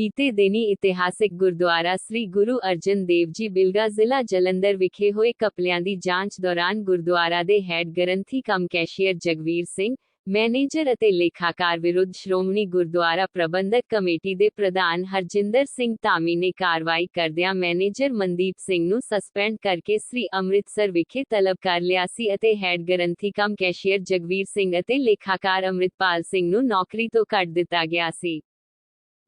ਬੀਤੇ ਦਿਨੀ ਇਤਿਹਾਸਿਕ ਗੁਰਦੁਆਰਾ ਸ੍ਰੀ ਗੁਰੂ ਅਰਜਨ ਦੇਵ ਜੀ ਬਿਲਗਾ ਜ਼ਿਲ੍ਹਾ ਜਲੰਧਰ ਵਿਖੇ ਹੋਏ ਕਪਲਿਆਂ ਦੀ ਜਾਂਚ ਦੌਰਾਨ ਗੁਰਦੁਆਰਾ ਦੇ head granthi cum cashier Jagvir Singh, manager ਅਤੇ ਲੇਖਾਕਾਰ ਵਿਰੁੱਧ ਸ਼੍ਰੋਮਣੀ ਗੁਰਦੁਆਰਾ ਪ੍ਰਬੰਧਕ ਕਮੇਟੀ ਦੇ ਪ੍ਰਧਾਨ ਹਰਜਿੰਦਰ ਸਿੰਘ ਧਾਮੀ ਨੇ ਕਾਰਵਾਈ ਕਰਦਿਆਂ ਮੈਨੇਜਰ ਮਨਦੀਪ ਸਿੰਘ ਨੂੰ ਸਸਪੈਂਡ ਕਰਕੇ ਸ੍ਰੀ ਅੰਮ੍ਰਿਤਸਰ ਵਿਖੇ ਤਲਬ ਕਰ ਲਿਆ ਸੀ ਅਤੇ head granthi cum cashier Jagvir Singh ਅਤੇ ਲੇਖਾਕਾਰ ਅੰਮ੍ਰਿਤਪਾਲ ਸਿੰਘ ਨੂੰ ਨੌਕਰੀ ਤੋਂ ਕੱਢ ਦਿੱਤਾ ਗਿਆ ਸੀ।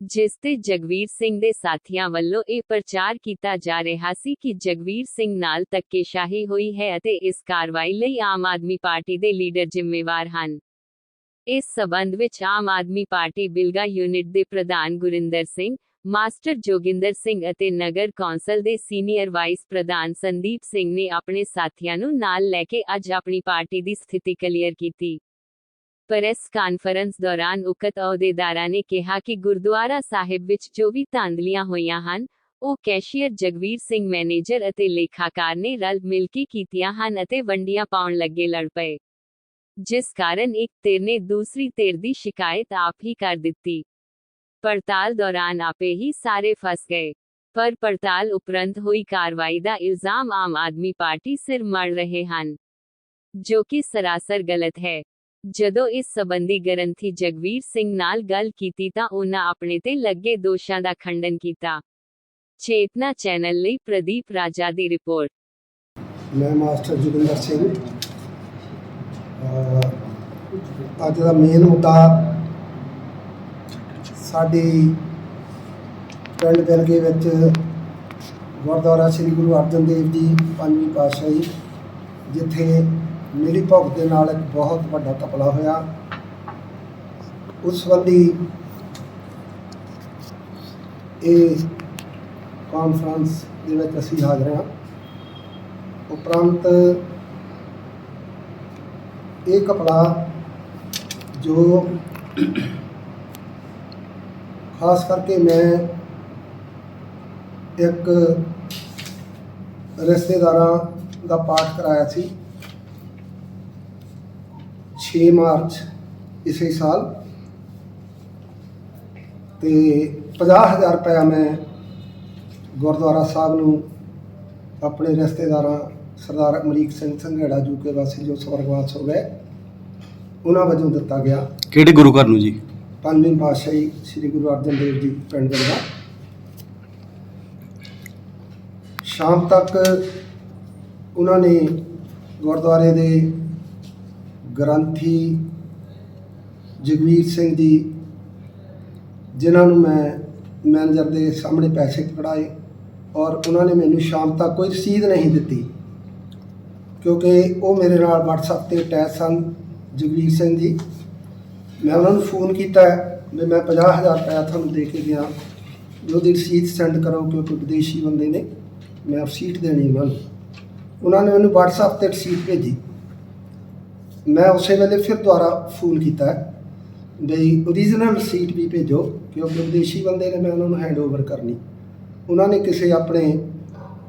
ਜਿਸ ਤੇ ਜਗਵੀਰ ਸਿੰਘ ਦੇ ਸਾਥੀਆਂ ਵੱਲੋਂ ਇਹ ਪ੍ਰਚਾਰ ਕੀਤਾ ਜਾ ਰਿਹਾ ਸੀ ਕਿ ਜਗਵੀਰ ਸਿੰਘ ਨਾਲ ਧੱਕੇਸ਼ਾਹੀ ਹੋਈ ਹੈ ਅਤੇ ਇਸ ਕਾਰਵਾਈ ਲਈ ਆਮ ਆਦਮੀ ਪਾਰਟੀ ਦੇ ਲੀਡਰ ਜ਼ਿੰਮੇਵਾਰ ਹਨ। ਇਸ ਸਬੰਧ ਵਿੱਚ ਆਮ ਆਦਮੀ ਪਾਰਟੀ ਬਿਲਗਾ ਯੂਨਿਟ ਦੇ ਪ੍ਰਧਾਨ ਗੁਰਿੰਦਰ ਸਿੰਘ, ਮਾਸਟਰ ਜੋਗਿੰਦਰ ਸਿੰਘ ਅਤੇ ਨਗਰ ਕੌਂਸਲ ਦੇ ਸੀਨੀਅਰ ਵਾਈਸ ਪ੍ਰਧਾਨ ਸੰਦੀਪ ਸਿੰਘ ਨੇ ਆਪਣੇ ਸਾਥੀਆਂ ਨੂੰ ਨਾਲ ਲੈ ਕੇ ਅੱਜ ਆਪਣੀ ਪਾਰਟੀ ਦੀ ਸਥਿਤੀ ਕਲੀਅਰ ਕੀਤੀ। ਪ੍ਰੈਸ ਕਾਨਫਰੰਸ ਦੌਰਾਨ ਉਕਤ ਅਹੁਦੇਦਾਰਾਂ ਨੇ ਕਿਹਾ ਕਿ ਗੁਰਦੁਆਰਾ ਸਾਹਿਬ ਵਿੱਚ ਜੋ ਵੀ ਧਾਂਦਲੀਆਂ ਹੋਈਆਂ ਹਨ, ਉਹ ਕੈਸ਼ੀਅਰ ਜਗਵੀਰ ਸਿੰਘ ਮੈਨੇਜਰ ਅਤੇ ਲੇਖਾਕਾਰ ਨੇ ਰਲ ਮਿਲ ਕੇ ਕੀਤੀਆਂ ਹਨ ਅਤੇ ਵੰਡੀਆਂ ਪਾਉਣ ਲੱਗੇ ਲੜ ਪਏ। ਜਿਸ ਕਾਰਨ ਇੱਕ ਧਿਰ ਨੇ ਦੂਸਰੀ ਧਿਰ ਦੀ ਸ਼ਿਕਾਇਤ ਆਪ ਹੀ ਕਰ ਦਿੱਤੀ। ਪੜਤਾਲ ਦੌਰਾਨ ਆਪੇ ਹੀ ਸਾਰੇ ਫਸ ਗਏ। ਪਰ ਪੜਤਾਲ ਉਪਰੰਤ ਹੋਈ ਕਾਰਵਾਈ ਦਾ ਇਲਜ਼ਾਮ ਆਮ ਆਦਮੀ ਪਾਰਟੀ ਸਿਰ ਮੜ ਰਹੇ ਹਨ। ਜੋ ਕਿ ਸਰਾਸਰ ਗਲਤ ਹੈ। ਜਦੋਂ ਇਸ ਸਬੰਧੀ ਗ੍ਰੰਥੀ ਜਗਵੀਰ ਸਿੰਘ ਨਾਲ ਗੱਲ ਕੀਤੀ ਤਾਂ ਉਹਨਾਂ ਆਪਣੇ ਤੇ ਲੱਗੇ ਦੋਸ਼ਾਂ ਦਾ ਖੰਡਨ ਕੀਤਾ। ਚੇਤਨਾ ਚੈਨਲ ਲਈ ਪ੍ਰਦੀਪ ਰਾਜਾ ਦੀ ਰਿਪੋਰਟ। ਮੈਂ ਮਾਸਟਰ ਜੋਗਿੰਦਰ ਸਿੰਘ। ਅੱਜ ਦਾ ਮੇਨ ਮੁੱਦਾ ਸਾਡੀ ਪਿੰਡ ਬਿਲਗੇ ਵਿੱਚ ਗੁਰਦੁਆਰਾ ਸ੍ਰੀ ਗੁਰੂ ਅਰਜਨ ਦੇਵ ਜੀ ਪੰਜਵੀਂ ਪਾਤਸ਼ਾਹੀ, ਜਿੱਥੇ ਮਿਲੀ ਭੁਗਤ ਦੇ ਨਾਲ ਇੱਕ ਬਹੁਤ ਵੱਡਾ ਕਪਲਾ ਹੋਇਆ। ਉਸ ਸੰਬੰਧੀ ਇਹ ਕਾਨਫਰੰਸ ਦੇ ਵਿੱਚ ਅਸੀਂ ਹਾਜ਼ਰ ਹਾਂ। ਉਪਰੰਤ ਇਹ ਕਪੜਾ ਜੋ ਖਾਸ ਕਰਕੇ ਮੈਂ ਇੱਕ ਰਿਸ਼ਤੇਦਾਰਾਂ ਦਾ ਪਾਠ ਕਰਾਇਆ ਸੀ। 6 ਮਾਰਚ ਇਸੇ ਸਾਲ ਤੇ 50000 ਰੁਪਇਆ ਮੈਂ ਗੁਰਦੁਆਰਾ ਸਾਹਿਬ ਨੂੰ ਆਪਣੇ ਰਿਸ਼ਤੇਦਾਰਾਂ ਸਰਦਾਰ ਅਮਰੀਕ ਸਿੰਘ ਸੰਘੇੜਾ ਜੂਕੇ ਵਾਸੀ ਜੋ ਸਵਰਗਵਾਸ ਹੋ ਗਏ ਉਹਨਾਂ ਵਜੋਂ ਦਿੱਤਾ ਗਿਆ ਕਿਹੜੇ ਗੁਰੂ ਘਰ ਨੂੰ ਜੀ? ਪੰਜਵੀਂ ਪਾਤਸ਼ਾਹੀ ਸ੍ਰੀ ਗੁਰੂ ਅਰਜਨ ਦੇਵ ਜੀ ਪਿੰਡ ਦਾ ਸ਼ਾਮ ਤੱਕ ਉਹਨਾਂ ਨੇ ਗੁਰਦੁਆਰੇ ਦੇ ਗ੍ਰੰਥੀ ਜਗਵੀਰ ਸਿੰਘ ਜੀ, ਜਿਨ੍ਹਾਂ ਨੂੰ ਮੈਂ ਮੈਨੇਜਰ ਦੇ ਸਾਹਮਣੇ ਪੈਸੇ ਪਕੜਾਏ ਔਰ ਉਹਨਾਂ ਨੇ ਮੈਨੂੰ ਸ਼ਾਮ ਤੱਕ ਕੋਈ ਰਸੀਦ ਨਹੀਂ ਦਿੱਤੀ ਕਿਉਂਕਿ ਉਹ ਮੇਰੇ ਨਾਲ WhatsApp ਤੇ ਅਟੈਚ ਸਨ, ਜਗਵੀਰ ਸਿੰਘ ਜੀ। ਮੈਂ ਉਹਨਾਂ ਨੂੰ ਫੋਨ ਕੀਤਾ ਵੀ ਮੈਂ 50000 ਰੁਪਇਆ ਤੁਹਾਨੂੰ ਦੇ ਕੇ ਗਿਆ। ਉਹਦੀ ਰਸੀਦ ਸੈਂਡ ਕਰੋ ਕਿਉਂਕਿ ਵਿਦੇਸ਼ੀ ਬੰਦੇ ਨੇ, ਮੈਂ ਰਸੀਦ ਦੇਣੀ ਉਹਨਾਂ ਨੂੰ। ਉਹਨਾਂ ਨੇ ਮੈਨੂੰ WhatsApp ਤੇ ਰਸੀਦ ਭੇਜੀ। ਮੈਂ ਉਸੇ ਵੇਲੇ ਫਿਰ ਦੁਬਾਰਾ ਫੋਨ ਕੀਤਾ। ਬਈ ਓਰੀਜਨਲ ਰਸੀਦ ਵੀ ਭੇਜੋ, ਕਿਉਂਕਿ ਵਿਦੇਸ਼ੀ ਬੰਦੇ ਨੇ ਮੈਂ ਉਹਨਾਂ ਨੂੰ ਹੈਂਡ ਓਵਰ ਕਰਨੀ। ਉਹਨਾਂ ਨੇ ਕਿਸੇ ਆਪਣੇ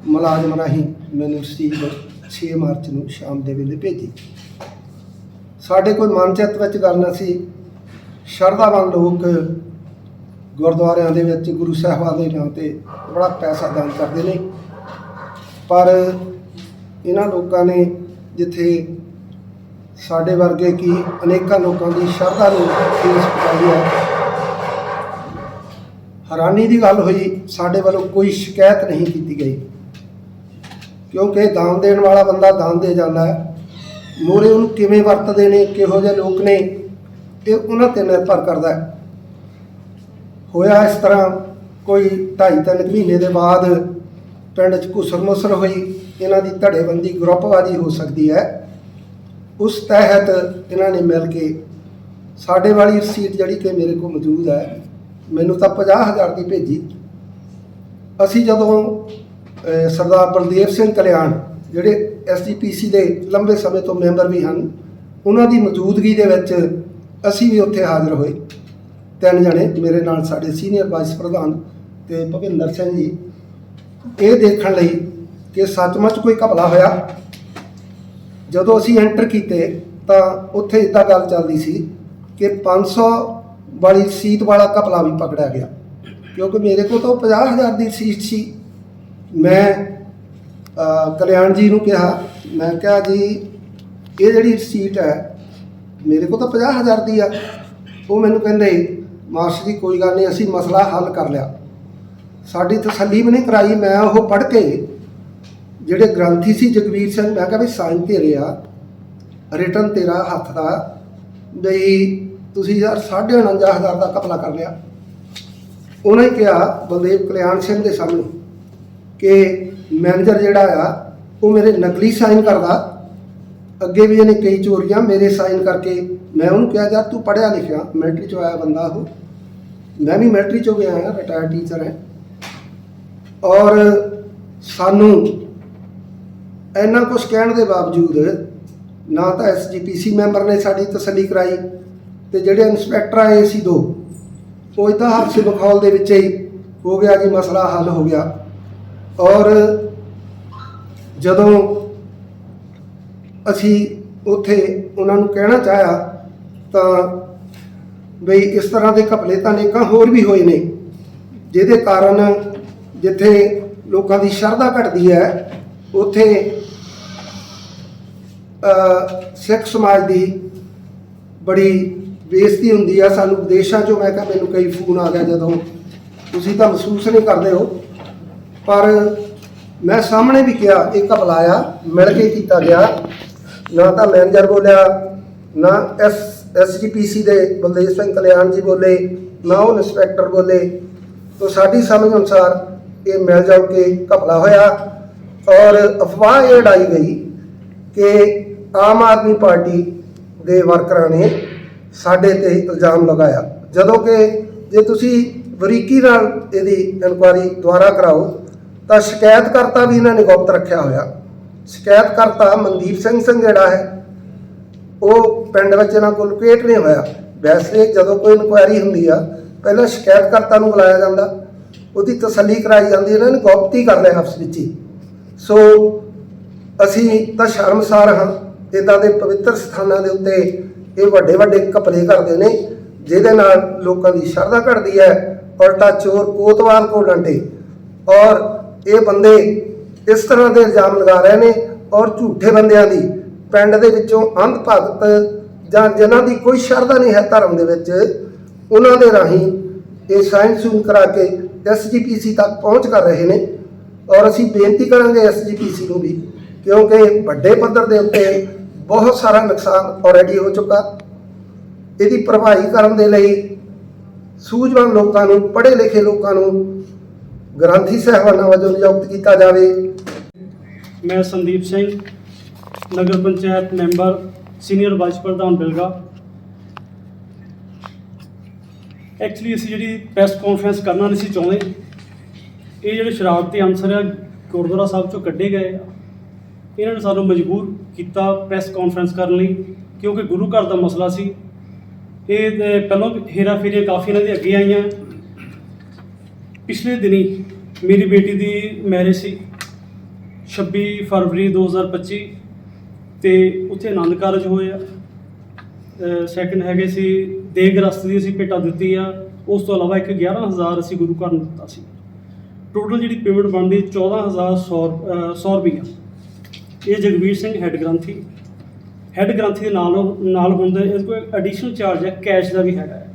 ਮੁਲਾਜ਼ਮ ਰਾਹੀਂ ਮੈਨੂੰ ਰਸੀਦ 6 ਮਾਰਚ ਨੂੰ ਸ਼ਾਮ ਦੇ ਵੇਲੇ ਭੇਜੀ। ਸਾਡੇ ਕੋਈ ਮਨਚਿੱਤ ਵਿੱਚ ਗੱਲ ਨਾ ਸੀ। ਸ਼ਰਧਾਵਾਨ ਲੋਕ ਗੁਰਦੁਆਰਿਆਂ ਦੇ ਵਿੱਚ ਗੁਰੂ ਸਾਹਿਬਾਨ ਦੇ ਨਾਂ ਤੇ ਬੜਾ ਪੈਸਾ ਦਾਨ ਕਰਦੇ ਨੇ। ਪਰ ਇਹਨਾਂ ਲੋਕਾਂ ਨੇ ਜਿੱਥੇ ਸਾਡੇ ਵਰਗੇ ਕੀ ਅਨੇਕਾਂ ਲੋਕਾਂ ਦੀ ਸ਼ਰਧਾ ਨੂੰ ਠੇਸ ਪਹੁੰਚਾਈ ਹੈ? ਹੈਰਾਨੀ ਦੀ ਗੱਲ ਹੋਈ, ਸਾਡੇ ਵੱਲੋਂ ਕੋਈ ਸ਼ਿਕਾਇਤ ਨਹੀਂ ਕੀਤੀ ਗਈ। ਕਿਉਂਕਿ ਦਾਨ ਦੇਣ ਵਾਲਾ ਬੰਦਾ ਦਾਨ ਦੇ ਜਾਂਦਾ ਹੈ। ਮੋਰੇ ਉਹਨੂੰ ਕਿਵੇਂ ਵਰਤਦੇ ਨੇ ਕਿਹੋ ਜਿਹੇ ਲੋਕ ਨੇ, ਇਹ ਉਹਨਾਂ ਤੇ ਨਿਰਭਰ ਕਰਦਾ ਹੈ। ਹੋਇਆ ਇਸ ਤਰ੍ਹਾਂ ਕੋਈ 2.5-3 ਮਹੀਨੇ ਦੇ ਬਾਅਦ ਪਿੰਡ 'ਚ ਘੁਸਰ ਮੁਸਰ ਹੋਈ। ਇਹਨਾਂ ਦੀ ਧੜੇਬੰਦੀ ਗਰੁੱਪਵਾਦੀ ਹੋ ਸਕਦੀ ਹੈ। ਉਸ ਤਹਿਤ ਇਹਨਾਂ ਨੇ ਮਿਲ ਕੇ ਸਾਡੇ ਵਾਲੀ ਰਸੀਦ ਜਿਹੜੀ ਕਿ ਮੇਰੇ ਕੋਲ ਮੌਜੂਦ ਹੈ, ਮੈਨੂੰ ਤਾਂ 50000 ਦੀ ਭੇਜੀ। ਅਸੀਂ ਜਦੋਂ ਸਰਦਾਰ ਬਲਦੇਵ ਸਿੰਘ ਕਲਿਆਣ, ਜਿਹੜੇ ਐਸਜੀਪੀਸੀ ਦੇ ਲੰਬੇ ਸਮੇਂ ਤੋਂ ਮੈਂਬਰ ਵੀ ਹਨ, ਉਹਨਾਂ ਦੀ ਮੌਜੂਦਗੀ ਦੇ ਵਿੱਚ ਅਸੀਂ ਵੀ ਉੱਥੇ ਹਾਜ਼ਰ ਹੋਏ। ਤਿੰਨ ਜਣੇ ਮੇਰੇ ਨਾਲ ਸਾਡੇ ਸੀਨੀਅਰ ਵਾਈਸ ਪ੍ਰਧਾਨ ਤੇ ਭਵਿੰਦਰ ਸਿੰਘ ਜੀ। ਇਹ ਦੇਖਣ ਲਈ ਕਿ ਸੱਚਮੁੱਚ ਕੋਈ ਘਪਲਾ ਹੋਇਆ। ਜਦੋਂ ਅਸੀਂ ਐਂਟਰ ਕੀਤੇ, ਤਾਂ ਉੱਥੇ ਇਦਾਂ ਗੱਲ ਚੱਲਦੀ ਸੀ ਕਿ 500 ਵਾਲੀ ਸੀਟ ਵਾਲਾ ਘਪਲਾ ਵੀ ਪਕੜਿਆ ਗਿਆ। ਕਿਉਂਕਿ ਮੇਰੇ ਕੋਲ ਤਾਂ 50000 ਦੀ ਸੀਟ ਸੀ। ਮੈਂ ਕਲਿਆਣ ਜੀ ਨੂੰ ਕਿਹਾ, ਮੈਂ ਕਿਹਾ ਜੀ, ਇਹ ਜਿਹੜੀ ਸੀਟ ਹੈ, ਮੇਰੇ ਕੋਲ ਤਾਂ 50000 ਦੀ ਆ। ਉਹ ਮੈਨੂੰ ਕਹਿੰਦੇ, ਮਾਸਟਰ ਜੀ, ਕੋਈ ਗੱਲ ਨਹੀਂ, ਅਸੀਂ ਮਸਲਾ ਹੱਲ ਕਰ ਲਿਆ। ਸਾਡੀ ਤਸੱਲੀ ਵੀ ਨਹੀਂ ਕਰਾਈ, ਮੈਂ ਉਹ ਪੜ੍ਹ ਕੇ ਜਿਹੜੇ ਗ੍ਰੰਥੀ ਸੀ ਜਗਵੀਰ ਸਿੰਘ, ਮੈਂ ਕਿਹਾ ਵੀ ਸਾਈਨ ਤੇਰੇ ਆ, ਰਿਟਰਨ ਤੇਰਾ ਹੱਥ ਦਾ, ਬਈ ਤੁਸੀਂ ਯਾਰ 49500 ਦਾ ਕਪਲਾ ਕਰ ਲਿਆ। ਉਹਨੇ ਕਿਹਾ, ਬਲਦੇਵ ਕਲਿਆਣ ਸਿੰਘ ਦੇ ਸਾਹਮਣੇ, ਕਿ ਮੈਨੇਜਰ ਜਿਹੜਾ ਆ, ਉਹ ਮੇਰੇ ਨਕਲੀ ਸਾਈਨ ਕਰਦਾ। ਅੱਗੇ ਵੀ ਇਹਨੇ ਕਈ ਚੋਰੀਆਂ, ਮੇਰੇ ਸਾਈਨ ਕਰਕੇ। ਮੈਂ ਉਹਨੂੰ ਕਿਹਾ, ਯਾਰ ਤੂੰ ਪੜ੍ਹਿਆ ਲਿਖਿਆ ਮਿਲਟਰੀ ਚੋਂ ਆਇਆ ਬੰਦਾ ਉਹ। ਮੈਂ ਵੀ ਮਿਲਟਰੀ ਚੋਂ ਗਿਆ ਹਾਂ ਰਿਟਾਇਰਡ ਟੀਚਰ ਹਾਂ। ਔਰ ਸਾਨੂੰ ਇੰਨਾ ਕੁਝ ਕਹਿਣ ਦੇ ਬਾਵਜੂਦ ਨਾ ਤਾਂ ਐਸਜੀਪੀਸੀ ਮੈਂਬਰ ਨੇ ਸਾਡੀ ਤਸੱਲੀ ਕਰਾਈ ਤੇ ਜਿਹੜੇ ਇਨਸਪੈਕਟਰ ਆਏ ਸੀ ਦੋ, ਉਹ ਇਦਾਂ ਹਾਦਸੇ ਮਖੌਲ ਦੇ ਵਿੱਚ ਹੀ ਹੋ ਗਿਆ ਜੀ, ਮਸਲਾ ਹੱਲ ਹੋ ਗਿਆ। ਔਰ ਜਦੋਂ ਅਸੀਂ ਉੱਥੇ ਉਹਨਾਂ ਨੂੰ ਕਹਿਣਾ ਚਾਹਿਆ ਤਾਂ ਬਈ ਇਸ ਤਰ੍ਹਾਂ ਦੇ ਘਪਲੇ ਤਾਂ ਨੇਕਾਂ ਹੋਰ ਵੀ ਹੋਏ ਨੇ, ਜਿਹਦੇ ਕਾਰਨ ਜਿੱਥੇ ਲੋਕਾਂ ਦੀ ਸ਼ਰਧਾ ਘਟਦੀ ਹੈ, ਉੱਥੇ ਸਿੱਖ ਸਮਾਜ ਦੀ ਬੜੀ ਬੇਇੱਜ਼ਤੀ ਹੁੰਦੀ ਆ। ਸਾਨੂੰ ਵਿਦੇਸ਼ਾਂ ਚੋਂ ਮੈਂ ਕਿਹਾ ਮੈਨੂੰ ਕਈ ਫੋਨ ਆ ਗਿਆ ਜਦੋਂ। ਤੁਸੀਂ ਤਾਂ ਮਹਿਸੂਸ ਨਹੀਂ ਕਰਦੇ ਹੋ। ਪਰ ਮੈਂ ਸਾਹਮਣੇ ਵੀ ਕਿਹਾ ਇਹ ਘਪਲਾ ਆ ਮਿਲ ਕੇ ਕੀਤਾ ਗਿਆ। ਨਾ ਤਾਂ ਮੈਨੇਜਰ ਬੋਲਿਆ, ਨਾ ਐਸ ਐਸਜੀਪੀਸੀ ਦੇ ਬਲਦੇਵ ਸਿੰਘ ਕਲਿਆਣ ਜੀ ਬੋਲੇ, ਨਾ ਉਹ ਇੰਸਪੈਕਟਰ ਬੋਲੇ। ਤੋਂ ਸਾਡੀ ਸਮਝ ਅਨੁਸਾਰ ਇਹ ਮਿਲ ਜਾਓ ਕੇ ਘਪਲਾ ਹੋਇਆ। ਔਰ ਅਫਵਾਹ ਇਹ ਉਡਾਈ ਗਈ ਕਿ ਆਮ ਆਦਮੀ ਪਾਰਟੀ ਦੇ ਵਰਕਰਾਂ ਨੇ ਸਾਡੇ ਤੇ ਇਲਜ਼ਾਮ ਲਗਾਇਆ। ਜਦੋਂ ਕਿ ਜੇ ਤੁਸੀਂ ਬਰੀਕੀ ਨਾਲ ਇਹਦੀ ਇਨਕੁਆਰੀ ਦੁਆਰਾ ਕਰਾਓ, ਤਾਂ ਸ਼ਿਕਾਇਤਕਰਤਾ ਵੀ ਇਹਨਾਂ ਨੇ ਗੁਪਤ ਰੱਖਿਆ ਹੋਇਆ। ਸ਼ਿਕਾਇਤਕਰਤਾ ਮਨਦੀਪ ਸਿੰਘ ਸਿੰਘ ਜਿਹੜਾ ਹੈ। ਉਹ ਪਿੰਡ ਵਿੱਚ ਇਹਨਾਂ ਕੋਲ ਲੋਕੇਟ ਨਹੀਂ ਹੋਇਆ। ਵੈਸੇ ਜਦੋਂ ਕੋਈ ਇਨਕੁਆਇਰੀ ਹੁੰਦੀ ਆ, ਪਹਿਲਾਂ ਸ਼ਿਕਾਇਤਕਰਤਾ ਨੂੰ ਬੁਲਾਇਆ ਜਾਂਦਾ। ਉਹਦੀ ਤਸੱਲੀ ਕਰਾਈ ਜਾਂਦੀ, ਇਹਨਾਂ ਨੇ ਗੁਪਤੀ ਕਰ ਲਿਆ ਆਪਸ ਵਿੱਚ ਹੀ। ਸੋ ਅਸੀਂ ਤਾਂ ਸ਼ਰਮਸਾਰ ਹਾਂ। ਇਦਾਂ ਦੇ ਪਵਿੱਤਰ ਸਥਾਨਾਂ ਦੇ ਉੱਤੇ ਇਹ ਵੱਡੇ ਵੱਡੇ ਘਪਲੇ ਕਰਦੇ ਨੇ, ਜਿਹਦੇ ਨਾਲ ਲੋਕਾਂ ਦੀ ਸ਼ਰਧਾ ਘਟਦੀ ਹੈ, ਉਲਟਾ ਚੋਰ ਕੋਤਵਾਲ ਕੋ ਡੰਡੇ ਔਰ ਇਹ ਬੰਦੇ ਇਸ ਤਰ੍ਹਾਂ ਦੇ ਇਲਜ਼ਾਮ ਲਗਾ ਰਹੇ ਨੇ, ਔਰ ਝੂਠੇ ਬੰਦਿਆਂ ਦੀ ਪਿੰਡ ਦੇ ਵਿੱਚੋਂ ਅੰਧ ਭਗਤ ਜਾਂ ਜਿਨ੍ਹਾਂ ਦੀ ਕੋਈ ਸ਼ਰਧਾ ਨਹੀਂ ਹੈ ਧਰਮ ਦੇ ਵਿੱਚ, ਉਹਨਾਂ ਦੇ ਰਾਹੀਂ ਇਹ ਸਾਇੰਸ ਸੂਨ ਕਰਾ ਕੇ ਐਸਜੀਪੀਸੀ ਤੱਕ ਪਹੁੰਚ ਕਰ ਰਹੇ ਨੇ। ਔਰ ਅਸੀਂ ਬੇਨਤੀ ਕਰਾਂਗੇ ਐਸਜੀਪੀਸੀ ਨੂੰ ਵੀ, ਕਿਉਂਕਿ ਵੱਡੇ ਪੱਧਰ ਦੇ ਉੱਤੇ ਬਹੁਤ ਸਾਰਾ ਨੁਕਸਾਨ ਆਲਰੇਡੀ ਹੋ ਚੁੱਕਾ। ਇਹਦੀ ਭਰਪਾਈ ਕਰਨ ਦੇ ਲਈ ਸੂਝਵਾਨ ਲੋਕਾਂ ਨੂੰ ਪੜ੍ਹੇ ਲਿਖੇ ਲੋਕਾਂ ਨੂੰ ਗ੍ਰੰਥੀ ਸਹਿਬਾਨਾਂ ਵਜੋਂ ਨਿਯੁਕਤ ਕੀਤਾ ਜਾਵੇ। ਮੈਂ ਸੰਦੀਪ ਸਿੰਘ, ਨਗਰ ਪੰਚਾਇਤ ਮੈਂਬਰ, ਸੀਨੀਅਰ ਵਾਈਸ ਪ੍ਰਧਾਨ ਬਿਲਗਾ। ਐਕਚੁਅਲੀ ਅਸੀਂ ਜਿਹੜੀ ਪ੍ਰੈਸ ਕਾਨਫਰੰਸ ਕਰਨਾ ਨਹੀਂ ਸੀ ਚਾਹੁੰਦੇ, ਇਹ ਜਿਹੜੇ ਸ਼ਰਾਰਤੀ ਅਨਸਰ ਆ ਗੁਰਦੁਆਰਾ ਸਾਹਿਬ ਚੋਂ ਕੱਢੇ ਗਏ ਆ। ਇਹਨਾਂ ਨੇ ਸਾਨੂੰ ਮਜਬੂਰ ਕੀਤਾ ਪ੍ਰੈਸ ਕਾਨਫਰੰਸ ਕਰਨ ਲਈ, ਕਿਉਂਕਿ ਗੁਰੂ ਘਰ ਦਾ ਮਸਲਾ ਸੀ। ਇਹ ਪਹਿਲਾਂ ਹੇਰਾ ਫੇਰੀਆਂ ਕਾਫੀ ਇਹਨਾਂ ਦੇ ਅੱਗੇ ਆਈਆਂ। ਪਿਛਲੇ ਦਿਨੀ ਮੇਰੀ ਬੇਟੀ ਦੀ ਮੈਰਿਜ ਸੀ 26 ਫਰਵਰੀ 2025 ਤੇ ਉੱਥੇ ਆਨੰਦ ਕਾਰਜ ਹੋਏ ਆ। ਸੈਕੰਡ ਹੈਗੇ ਸੀ, ਦੇਗ ਰਸਤ ਦੀ ਅਸੀਂ ਭੇਟਾ ਦਿੱਤੀ ਆ ਉਸ ਤੋਂ ਇਲਾਵਾ ਇੱਕ 11000 ਅਸੀਂ ਗੁਰੂ ਘਰ ਨੂੰ ਦਿੱਤਾ ਸੀ। ਟੋਟਲ ਜਿਹੜੀ ਪੇਮੈਂਟ ਬਣਦੀ 14100 100 ਰੁਪਈਆ। ਇਹ ਜਗਵੀਰ ਸਿੰਘ ਹੈੱਡ ਗ੍ਰੰਥੀ। ਹੈੱਡ ਗ੍ਰੰਥੀ ਦੇ ਨਾਲ ਨਾਲ ਹੁੰਦਾ ਇਹਦੇ ਕੋਲ ਐਡੀਸ਼ਨਲ ਚਾਰਜ ਹੈ। ਕੈਸ਼ ਦਾ ਵੀ ਹੈਗਾ ਹੈ।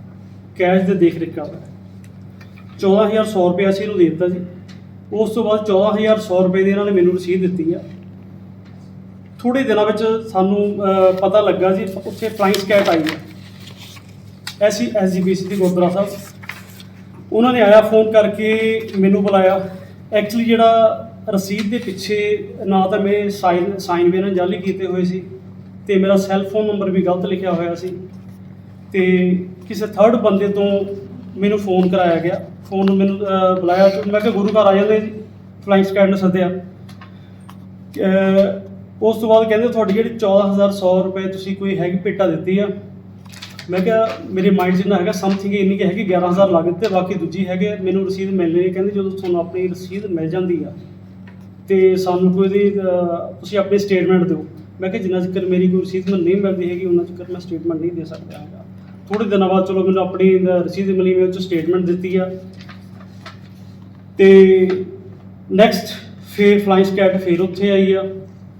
ਕੈਸ਼ ਦੇ ਦੇਖ ਰੇਖ ਕਰਦਾ ਹੈ। 14100 ਰੁਪਏ ਅਸੀਂ ਇਹਨੂੰ ਦੇ ਦਿੱਤਾ ਜੀ। ਉਸ ਤੋਂ ਬਾਅਦ 14100 ਰੁਪਏ ਦੀ ਇਹਨਾਂ ਨੇ ਮੈਨੂੰ ਰਸੀਦ ਦਿੱਤੀ ਆ। ਥੋੜੇ ਦਿਨਾਂ ਵਿੱਚ ਸਾਨੂੰ ਪਤਾ ਲੱਗਾ ਜੀ। ਉੱਥੇ ਫਲਾਈਂਗ ਸਕੈਟ ਆਈ ਹੈ। ਐਸੀ ਐਸਜੀਪੀਸੀ ਦੀ ਗੁਰਦੁਆਰਾ ਸਾਹਿਬ। ਉਹਨਾਂ ਨੇ ਆਇਆ, ਫੋਨ ਕਰਕੇ ਮੈਨੂੰ ਬੁਲਾਇਆ। ਐਕਚੁਅਲੀ ਜਿਹੜਾ ਰਸੀਦ ਦੇ ਪਿੱਛੇ ਨਾ ਤਾਂ ਮੇਰੇ ਸਾਈਨ ਸਾਈਨ ਵੀ ਇਹਨਾਂ ਨੇ ਜਾਲੀ ਕੀਤੇ ਹੋਏ ਸੀ ਤੇ ਮੇਰਾ ਸੈੱਲ ਫੋਨ ਨੰਬਰ ਵੀ ਗਲਤ ਲਿਖਿਆ ਹੋਇਆ ਸੀ ਤੇ ਕਿਸੇ ਥਰਡ ਬੰਦੇ ਤੋਂ ਮੈਨੂੰ ਫੋਨ ਕਰਾਇਆ ਗਿਆ। ਫੋਨ ਮੈਨੂੰ ਬੁਲਾਇਆ ਮੈਂ ਕਿਹਾ ਗੁਰੂ ਘਰ ਆ ਜਾਂਦੇ ਜੀ ਫਲਾਈਂਗ ਸਕੈਡ ਨੇ ਸੱਦਿਆ। ਉਸ ਤੋਂ ਬਾਅਦ ਕਹਿੰਦੇ ਤੁਹਾਡੀ ਜਿਹੜੀ 14100 ਰੁਪਏ ਤੁਸੀਂ ਕੋਈ ਹੈਗੀ ਪੇਟਾ ਦਿੱਤੀ ਆ। ਮੈਂ ਕਿਹਾ ਮੇਰੇ ਮਾਈਂਡ 'ਚ ਨਾ ਹੈਗਾ ਸਮਥਿੰਗ ਇੰਨੀ ਕਿ ਹੈਗੀ 11000 ਲੱਗ ਦਿੱਤੇ, ਬਾਕੀ ਦੂਜੀ ਹੈਗੇ, ਮੈਨੂੰ ਰਸੀਦ ਮਿਲਣੀ ਰਹੀ ਕਹਿੰਦੇ ਜਦੋਂ ਤੁਹਾਨੂੰ ਆਪਣੀ ਰਸੀਦ ਮਿਲ ਜਾਂਦੀ ਆ। ਤੇ ਸਾਨੂੰ ਕੋਈ ਦੀ ਤੁਸੀਂ ਆਪਣੀ ਸਟੇਟਮੈਂਟ ਦਿਓ। ਮੈਂ ਕਿਹਾ ਜਿੰਨਾ ਚਿਰ ਮੇਰੀ ਕੋਈ ਰਸੀਦ ਮੈਨੂੰ ਨਹੀਂ ਮਿਲਦੀ ਹੈਗੀ ਉਹਨਾਂ ਚਿਰ ਮੈਂ ਸਟੇਟਮੈਂਟ ਨਹੀਂ ਦੇ ਸਕਦਾ ਹੈਗਾ। ਥੋੜੇ ਦਿਨਾਂ ਬਾਅਦ ਚਲੋ ਮੈਨੂੰ ਆਪਣੀ ਅਹ, ਰਸੀਦ ਮਿਲੀ ਮੈਂ ਉਹ 'ਚ ਸਟੇਟਮੈਂਟ ਦਿੱਤੀ ਆ। ਤੇ ਨੈਕਸਟ ਫੇਰ ਫਲਾਈਂਗ ਸਕੈਡ ਫੇਰ ਉੱਥੇ ਆਈ ਆ।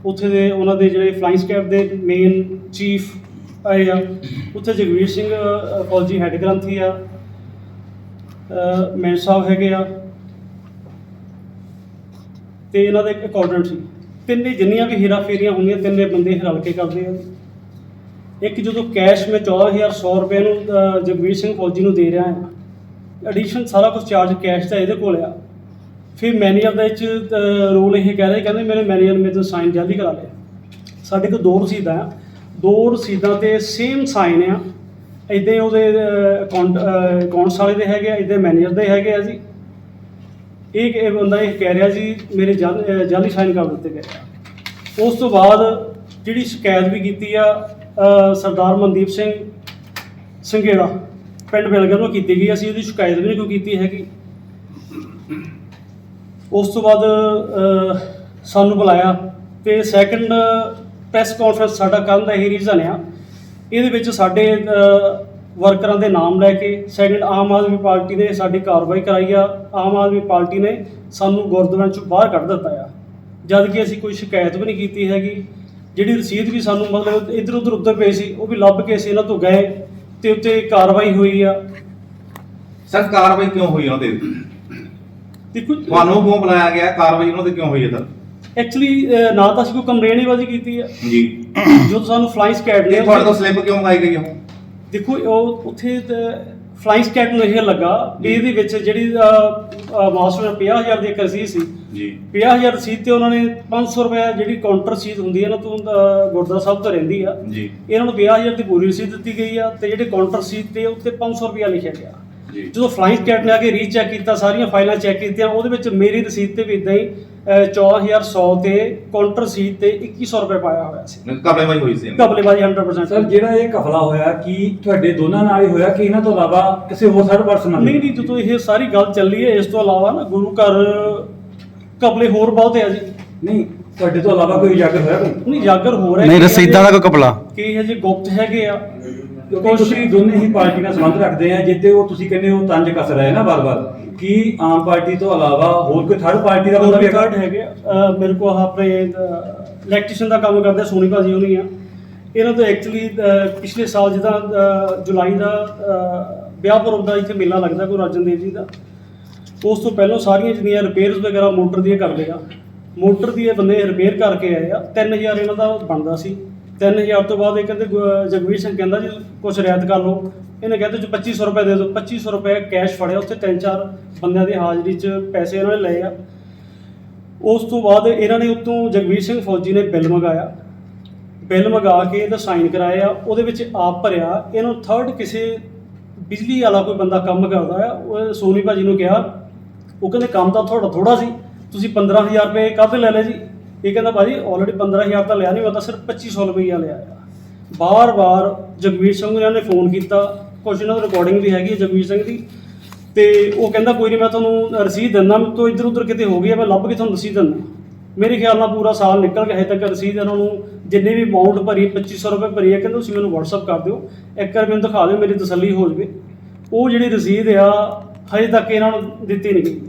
ਉੱਥੇ ਦੇ ਉਹਨਾਂ ਦੇ ਜਿਹੜੇ ਫਲਾਈਂਗ ਸਕੈਡ ਦੇ ਮੇਨ ਚੀਫ ਆਏ ਆ। ਉੱਥੇ ਜਗਵੀਰ ਸਿੰਘ ਅ, ਫੌਜੀ ਹੈੱਡ ਗ੍ਰੰਥੀ ਆ। ਮੈਨ ਸਾਹਿਬ ਹੈਗੇ ਆ। ਤੇ ਇਹਨਾਂ ਦੇ ਅਕਾਊਂਟੈਂਟ ਸੀ। ਤਿੰਨੇ ਜਿੰਨੀਆਂ ਵੀ ਹੇਰਾ ਫੇਰੀਆਂ ਹੁੰਦੀਆਂ ਤਿੰਨੇ ਬੰਦੇ ਰਲ ਕੇ ਕਰਦੇ ਆ। ਇੱਕ ਜਦੋਂ ਕੈਸ਼ ਮੈਂ 14100 ਰੁਪਏ ਨੂੰ ਅ, ਜਗਵੀਰ ਸਿੰਘ ਫੌਜੀ ਨੂੰ ਦੇ ਰਿਹਾ ਹਾਂ ਐਡੀਸ਼ਨ ਸਾਰਾ ਕੁਝ ਚਾਰਜ ਕੈਸ਼ ਦਾ ਇਹਦੇ ਕੋਲ ਆ। ਫਿਰ ਮੈਨੇਜਰ ਦਾ ਵਿੱਚ ਰੋਲ ਇਹ ਕਹਿ ਰਿਹਾ ਕਹਿੰਦੇ ਮੇਰੇ ਮੈਨੇਜਰ ਮੇਰੇ ਤੋਂ ਸਾਈਨ ਜਲਦੀ ਕਰਾ ਲਿਆ। ਸਾਡੇ ਕੋਲ ਦੋ ਰਸੀਦਾਂ ਆ। ਦੋ ਰਸੀਦਾਂ ਤੇ ਸੇਮ ਸਾਈਨ ਆ। ਇਦਾਂ ਉਹਦੇ ਅਕਾਊਂਟ ਅਕਾਊਂਟਸ ਵਾਲੇ ਦੇ ਹੈਗੇ ਆ ਇਦਾਂ ਮੈਨੇਜਰ ਦੇ ਹੈਗੇ ਆ ਜੀ। ਇਹ ਇਹ ਬੰਦਾ ਇਹ ਕਹਿ ਰਿਹਾ ਜੀ ਮੇਰੇ ਜਾਲ- ਅਹ ਜਾਲੀ ਸਾਈਨ ਕਰ ਦਿੱਤੇ ਗਏ। ਆ। ਉਸ ਤੋਂ ਬਾਅਦ ਜਿਹੜੀ ਸ਼ਿਕਾਇਤ ਵੀ ਕੀਤੀ ਆ ਅਹ ਸਰਦਾਰ ਮਨਦੀਪ ਸਿੰਘ ਸੰਘੇੜਾ ਪਿੰਡ ਬਿਲਗਰ ਨੂੰ ਕੀਤੀ ਗਈ। ਅਸੀਂ ਉਹਦੀ ਸ਼ਿਕਾਇਤ ਵੀ ਨਹੀਂ ਕੋਈ ਕੀਤੀ ਹੈਗੀ। ਉਸ ਤੋਂ ਬਾਅਦ ਅਹ, ਸਾਨੂੰ ਬੁਲਾਇਆ ਤੇ ਸੈਕੰਡ ਪ੍ਰੈਸ ਕਾਨਫਰੰਸ ਸਾਡਾ ਕੱਲ੍ਹ ਦਾ ਹੀ ਰੀਜ਼ਨ ਆ। ਇਹਦੇ ਵਿੱਚ ਸਾਡੇ ਅਹ, ਵਰਕਰਾਂ ਦੇ ਨਾਮ ਲੈ ਕੇ ਸੈਕੰਡ ਆਮ ਆਦਮੀ ਪਾਰਟੀ ਨੇ ਸਾਡੀ ਕਾਰਵਾਈ ਕਰਾਈ ਆ। ਆਮ ਆਦਮੀ ਪਾਰਟੀ ਨੇ ਸਾਨੂੰ ਗੁਰਦੁਆਰਿਆਂ ਚੋਂ ਬਾਹਰ ਕੱਢ ਦਿੱਤਾ ਆ। ਜਦ ਕਿ ਅਸੀਂ ਕੋਈ ਸ਼ਿਕਾਇਤ ਵੀ ਨਹੀਂ ਕੀਤੀ ਹੈਗੀ ਜਿਹੜੀ ਰਸੀਦ ਵੀ ਸਾਨੂੰ ਮਤਲਬ ਇੱਧਰ ਉੱਧਰ ਉੱਧਰ ਪਈ ਸੀ ਉਹ ਵੀ ਲੱਭ ਕੇ ਅਸੀਂ ਇਹਨਾਂ ਤੋਂ ਗਏ ਤੇ ਉੱਤੇ ਕਾਰਵਾਈ ਹੋਈ ਆ। ਸਰ ਕਾਰਵਾਈ ਕਿਉਂ ਹੋਈ ਉਹਨਾਂ ਤੇ? ਦੇਖੋ ਤੁਹਾਨੂੰ ਕਿਉਂ ਬੁਲਾਇਆ ਗਿਆ? ਕਾਰਵਾਈ ਉਹਨਾਂ ਤੇ ਕਿਉਂ ਹੋਈ ਹੈ ਸਰ ਐਕਚੁਅਲੀ ਨਾ ਤਾਂ ਅਸੀਂ ਕੋਈ ਕੰਪਲੇਨ ਹੀ ਬਾਜੀ ਕੀਤੀ ਹੈ ਜੀ। ਜਦੋਂ ਸਾਨੂੰ ਫਲਾਈਂਗ ਸਕੈਡ ਨੇ ਤੁਹਾਡੇ ਤੋਂ ਸਲਿੱਪ ਕਿਉਂ ਮੰਗਾਈ ਗਈ ਉਹ? ਦੇਖੋ ਉਹ ਉੱਥੇ ਫਲਾਈਂਗ ਸਕੈਡ ਨੂੰ ਇਹ ਲੱਗਾ ਵੀ ਇਹਦੇ ਵਿੱਚ ਜਿਹੜੀ ਮਾਸਟਰ ਨੇ 50000 ਦੀ ਇੱਕ ਰਸੀਦ ਸੀ। ਜੀ। 50000 ਰਸੀਦ ਤੇ ਉਹਨਾਂ ਨੇ 500 ਰੁਪਏ ਜਿਹੜੀ ਕਾਊਂਟਰ ਰਸੀਦ ਹੁੰਦੀ ਹੈ ਨਾ ਤੋਂ ਗੁਰਦੁਆਰਾ ਸਾਹਿਬ ਤੋਂ ਰਹਿੰਦੀ ਆ। ਜੀ। ਇਹਨਾਂ ਨੂੰ 50000 ਦੀ ਪੂਰੀ ਰਸੀਦ ਦਿੱਤੀ ਗਈ ਆ ਤੇ ਜਿਹੜੇ ਕਾਊਂਟਰ ਰਸੀਦ ਤੇ ਉੱਤੇ 500 ਰੁਪਇਆ ਲਿਖਿਆ ਗਿਆ। ਜੀ। ਜਦੋਂ ਫਲਾਈਂਗ ਸਕੈਡ ਨੇ ਆ ਕੇ ਰੀਚੈਕ ਕੀਤਾ ਸਾਰੀਆਂ ਫਾਈਲਾਂ ਚੈੱਕ ਕੀਤੀਆਂ ਉਹਦੇ ਵਿੱਚ ਮੇਰੀ ਰਸੀਦ ਤੇ ਵੀ ਇਦਾਂ ਹੀ 14100 ਤੇ ਕਾਊਂਟਰ ਰਸੀਦ ਤੇ 2100 ਰੁਪਏ ਪਾਇਆ ਹੋਇਆ ਸੀ। ਕਾਰਵਾਈ ਹੋਈ ਸੀ। ਘਪਲੇਬਾਜ਼ੀ 100% ਸਰ ਜਿਹੜਾ ਇਹ ਕਫਲਾ ਹੋਇਆ ਕੀ ਤੁਹਾਡੇ ਦੋਨਾਂ ਨਾਲ ਹੀ ਹੋਇਆ ਕਿ ਇਹਨਾਂ ਤੋਂ ਇਲਾਵਾ ਕਿਸੇ ਹੋਰ ਥਰਡ ਪਰਸਨ ਨਾਲ? ਨਹੀਂ ਨਹੀਂ ਜਦੋਂ ਇਹ ਸਾਰੀ ਗੱਲ ਚੱਲੀ ਹੈ ਇਸ ਤੋਂ ਇਲਾਵਾ ਨਾ ਗੁਰੂ ਘਰ ਕਪਲੇ ਹੋਰ ਬਹੁਤ ਹੈ ਜੀ। ਨਹੀਂ ਤੁਹਾਡੇ ਤੋਂ ਇਲਾਵਾ ਕੋਈ ਉਜਾਗਰ ਹੋਇਆ ਕੋਈ? ਨਹੀਂ ਜਾਗਰ ਹੋ ਰਿਹਾ ਨਹੀਂ ਰਸੀਦਾਂ ਦਾ ਕੋਈ ਕਪਲਾ ਕਿ ਇਹ ਜੇ ਗੁਪਤ ਹੈਗੇ ਆ। ਕਿਉਂਕਿ ਤੁਸੀਂ ਦੋਨੇ ਹੀ ਪਾਰਟੀ ਨਾਲ ਸੰਬੰਧ ਰੱਖਦੇ ਆ ਜਿੱਤੇ ਉਹ ਤੁਸੀਂ ਕਹਿੰਦੇ ਹੋ ਤੰਜ ਕਸ ਰਹੇ ਨਾ ਬਾਰ-ਬਾਰ ਕੀ ਆਮ ਪਾਰਟੀ ਤੋਂ ਇਲਾਵਾ ਹੋਰ ਕੋਈ ਥਰਡ ਪਾਰਟੀ ਦਾ ਬੰਦਾ ਵੀ ਹੈਗਾ ਹੈਗੇ ਆ। ਅਹ ਮੇਰੇ ਕੋਲ ਆਹ ਆਪਣੇ ਇਲੈਕਟ੍ਰੀਸ਼ੀਅਨ ਦਾ ਕੰਮ ਕਰਦੇ ਸੋਨੀ ਭਾਜੀ ਹੋਣੀ ਆ। ਇਹਨਾਂ ਤੋਂ ਐਕਚੁਅਲੀ ਪਿਛਲੇ ਸਾਲ ਜਿੱਦਾਂ ਅਹ, ਜੁਲਾਈ ਦਾ ਅਹ, ਵਿਆਹ ਪੁਰਬ ਦਾ ਇੱਥੇ ਮੇਲਾ ਲੱਗਦਾ ਗੁਰੂ ਅਰਜਨ ਦੇਵ ਜੀ ਦਾ। ਉਸ ਤੋਂ ਪਹਿਲਾਂ ਸਾਰੀਆਂ ਜਿੰਨੀਆਂ ਰਿਪੇਅਰਸ ਵਗੈਰਾ ਮੋਟਰ ਦੀਆਂ ਕਰਦੇ ਆ। ਮੋਟਰ ਦੀ ਇਹ ਬੰਦੇ ਰਿਪੇਅਰ ਕਰਕੇ ਆਏ ਆ। 3000 ਇਹਨਾਂ ਦਾ ਬਣਦਾ ਸੀ। 3000 ਤੋਂ ਬਾਅਦ ਇਹ ਕਹਿੰਦੇ ਗੁ- ਜਗਵੀਰ ਸਿੰਘ ਕਹਿੰਦਾ ਜੀ ਕੁਝ ਰਿਆਇਤ ਕਰ ਲਓ। ਇਹਨੇ ਕਹਿੰਦੇ ਜੀ 2500 ਰੁਪਏ ਦੇ ਦਿਓ। 2500 ਰੁਪਏ ਕੈਸ਼ ਫੜਿਆ ਉੱਥੇ, ਤਿੰਨ ਚਾਰ ਬੰਦਿਆਂ ਦੀ ਹਾਜ਼ਰੀ 'ਚ ਪੈਸੇ ਇਹਨਾਂ ਨੇ ਲਏ ਆ। ਉਸ ਤੋਂ ਬਾਅਦ ਇਹਨਾਂ ਨੇ ਉੱਤੋਂ ਜਗਵੀਰ ਸਿੰਘ ਫੌਜੀ ਨੇ ਬਿੱਲ ਮੰਗਾਇਆ। ਬਿੱਲ ਮੰਗਾ ਕੇ ਇਹਦਾ ਸਾਈਨ ਕਰਾਇਆ। ਉਹਦੇ ਵਿੱਚ ਆਪ ਭਰਿਆ। ਇਹਨੂੰ ਥਰਡ ਕਿਸੇ ਬਿਜਲੀ ਵਾਲਾ ਕੋਈ ਬੰਦਾ ਕੰਮ ਕਰਦਾ ਆ, ਉਹ ਸੋਨੀ ਭਾਜੀ ਨੂੰ ਕਿਹਾ, ਉਹ ਕਹਿੰਦੇ ਕੰਮ ਤਾਂ ਤੁਹਾਡਾ ਥੋੜਾ ਸੀ। ਤੁਸੀਂ 15000 ਰੁਪਏ ਕਾਹਤੇ ਲੈ ਲਏ ਜੀ? ਇਹ ਕਹਿੰਦਾ ਭਾਜੀ ਆਲਰੇਡੀ 15000 ਤਾਂ ਲਿਆ ਨਹੀਂ ਮੈਂ ਤਾਂ ਸਿਰਫ 2500 ਰੁਪਈਆ ਲਿਆ ਆ। ਬਾਰ-ਬਾਰ ਜਗਵੀਰ ਸਿੰਘ ਨੇ ਫੋਨ ਕੀਤਾ ਕੁਝ ਇਹਨਾਂ ਦੀ ਰਿਕਾਰਡਿੰਗ ਵੀ ਹੈਗੀ ਹੈ ਜਗਵੀਰ ਸਿੰਘ ਦੀ। ਤੇ ਉਹ ਕਹਿੰਦਾ, ਕੋਈ ਨਹੀਂ ਮੈਂ ਤੁਹਾਨੂੰ ਰਸੀਦ ਦਿੰਦਾ ਮੈਂ ਤੋਂ ਇੱਧਰ ਉੱਧਰ ਕਿਤੇ ਹੋ ਗਈ ਹੈ, ਮੈਂ ਲੱਭ ਕੇ ਤੁਹਾਨੂੰ ਰਸੀਦ ਦਿੰਦਾ। ਮੇਰੇ ਖਿਆਲ ਨਾਲ ਪੂਰਾ ਸਾਲ ਨਿਕਲ ਗਿਆ, ਹਜੇ ਤੱਕ ਰਸੀਦ ਇਹਨਾਂ ਨੂੰ ਜਿੰਨੇ ਵੀ ਅਮਾਉਂਟ ਭਰੀ 2500 ਰੁਪਏ ਭਰੀ ਹੈ, ਕਹਿੰਦੇ ਤੁਸੀਂ ਮੈਨੂੰ WhatsApp ਕਰ ਦਿਓ, ਇੱਕ ਵਾਰ ਮੈਨੂੰ ਦਿਖਾ ਦਿਓ, ਮੇਰੀ ਤਸੱਲੀ ਹੋ ਜਾਵੇ। ਉਹ ਜਿਹੜੀ ਰਸੀਦ ਆ, ਹਜੇ ਤੱਕ ਇਹਨਾਂ ਨੂੰ ਦਿੱਤੀ ਨਹੀਂ ਗਈ।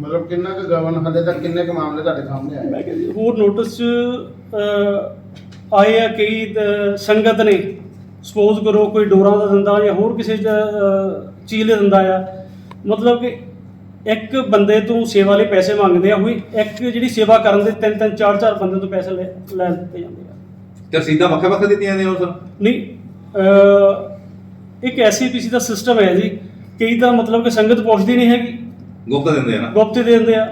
ਮਤਲਬ ਕਿੰਨਾ ਕੁ ਗਵਨ ਹਲੇ ਤੱਕ ਕਿੰਨੇ ਕੁ ਮਾਮਲੇ ਤੁਹਾਡੇ ਸਾਹਮਣੇ ਆਏ? ਮੈਂ ਕਹਿੰਦੀ ਹੋਰ ਨੋਟਿਸ ਆਏ ਆ ਕਈ ਸੰਗਤ ਨੇ ਸਪੋਜ਼ ਕਰੋ ਕੋਈ ਡੋਰਾਂ ਦਾ ਦਿੰਦਾ ਜਾਂ ਹੋਰ ਕਿਸੇ ਚੀਜ਼ ਲਈ ਦਿੰਦਾ ਆ। ਮਤਲਬ ਕਿ ਇੱਕ ਬੰਦੇ ਤੋਂ ਸੇਵਾ ਲਈ ਪੈਸੇ ਮੰਗਦੇ ਆ ਹੋਈ ਇੱਕ ਜਿਹੜੀ ਸੇਵਾ ਕਰਨ ਦੇ ਤਿੰਨ ਤਿੰਨ ਚਾਰ ਚਾਰ ਬੰਦੇ ਤੋਂ ਪੈਸੇ ਲੈ ਲੈ ਦਿੱਤੇ ਜਾਂਦੇ ਆ। ਤੇ ਰਸੀਦਾਂ ਵੱਖਰੇ ਵੱਖਰੇ ਦਿੱਤੀਆਂ ਨੇ ਉਹ ਸਰ ਨਹੀਂ ਅਹ, ਇੱਕ ਐਸਸੀਪੀਸੀ ਦਾ ਸਿਸਟਮ ਹੈ ਜੀ। ਕਈ ਤਾਂ ਮਤਲਬ ਕਿ ਸੰਗਤ ਪੁੱਛਦੀ ਨਹੀਂ ਹੈਗੀ। ਗੁਪਤ ਦਿੰਦੇ ਆ ਨਾ। ਗੁਪਤ ਦੇ ਦਿੰਦੇ ਆ।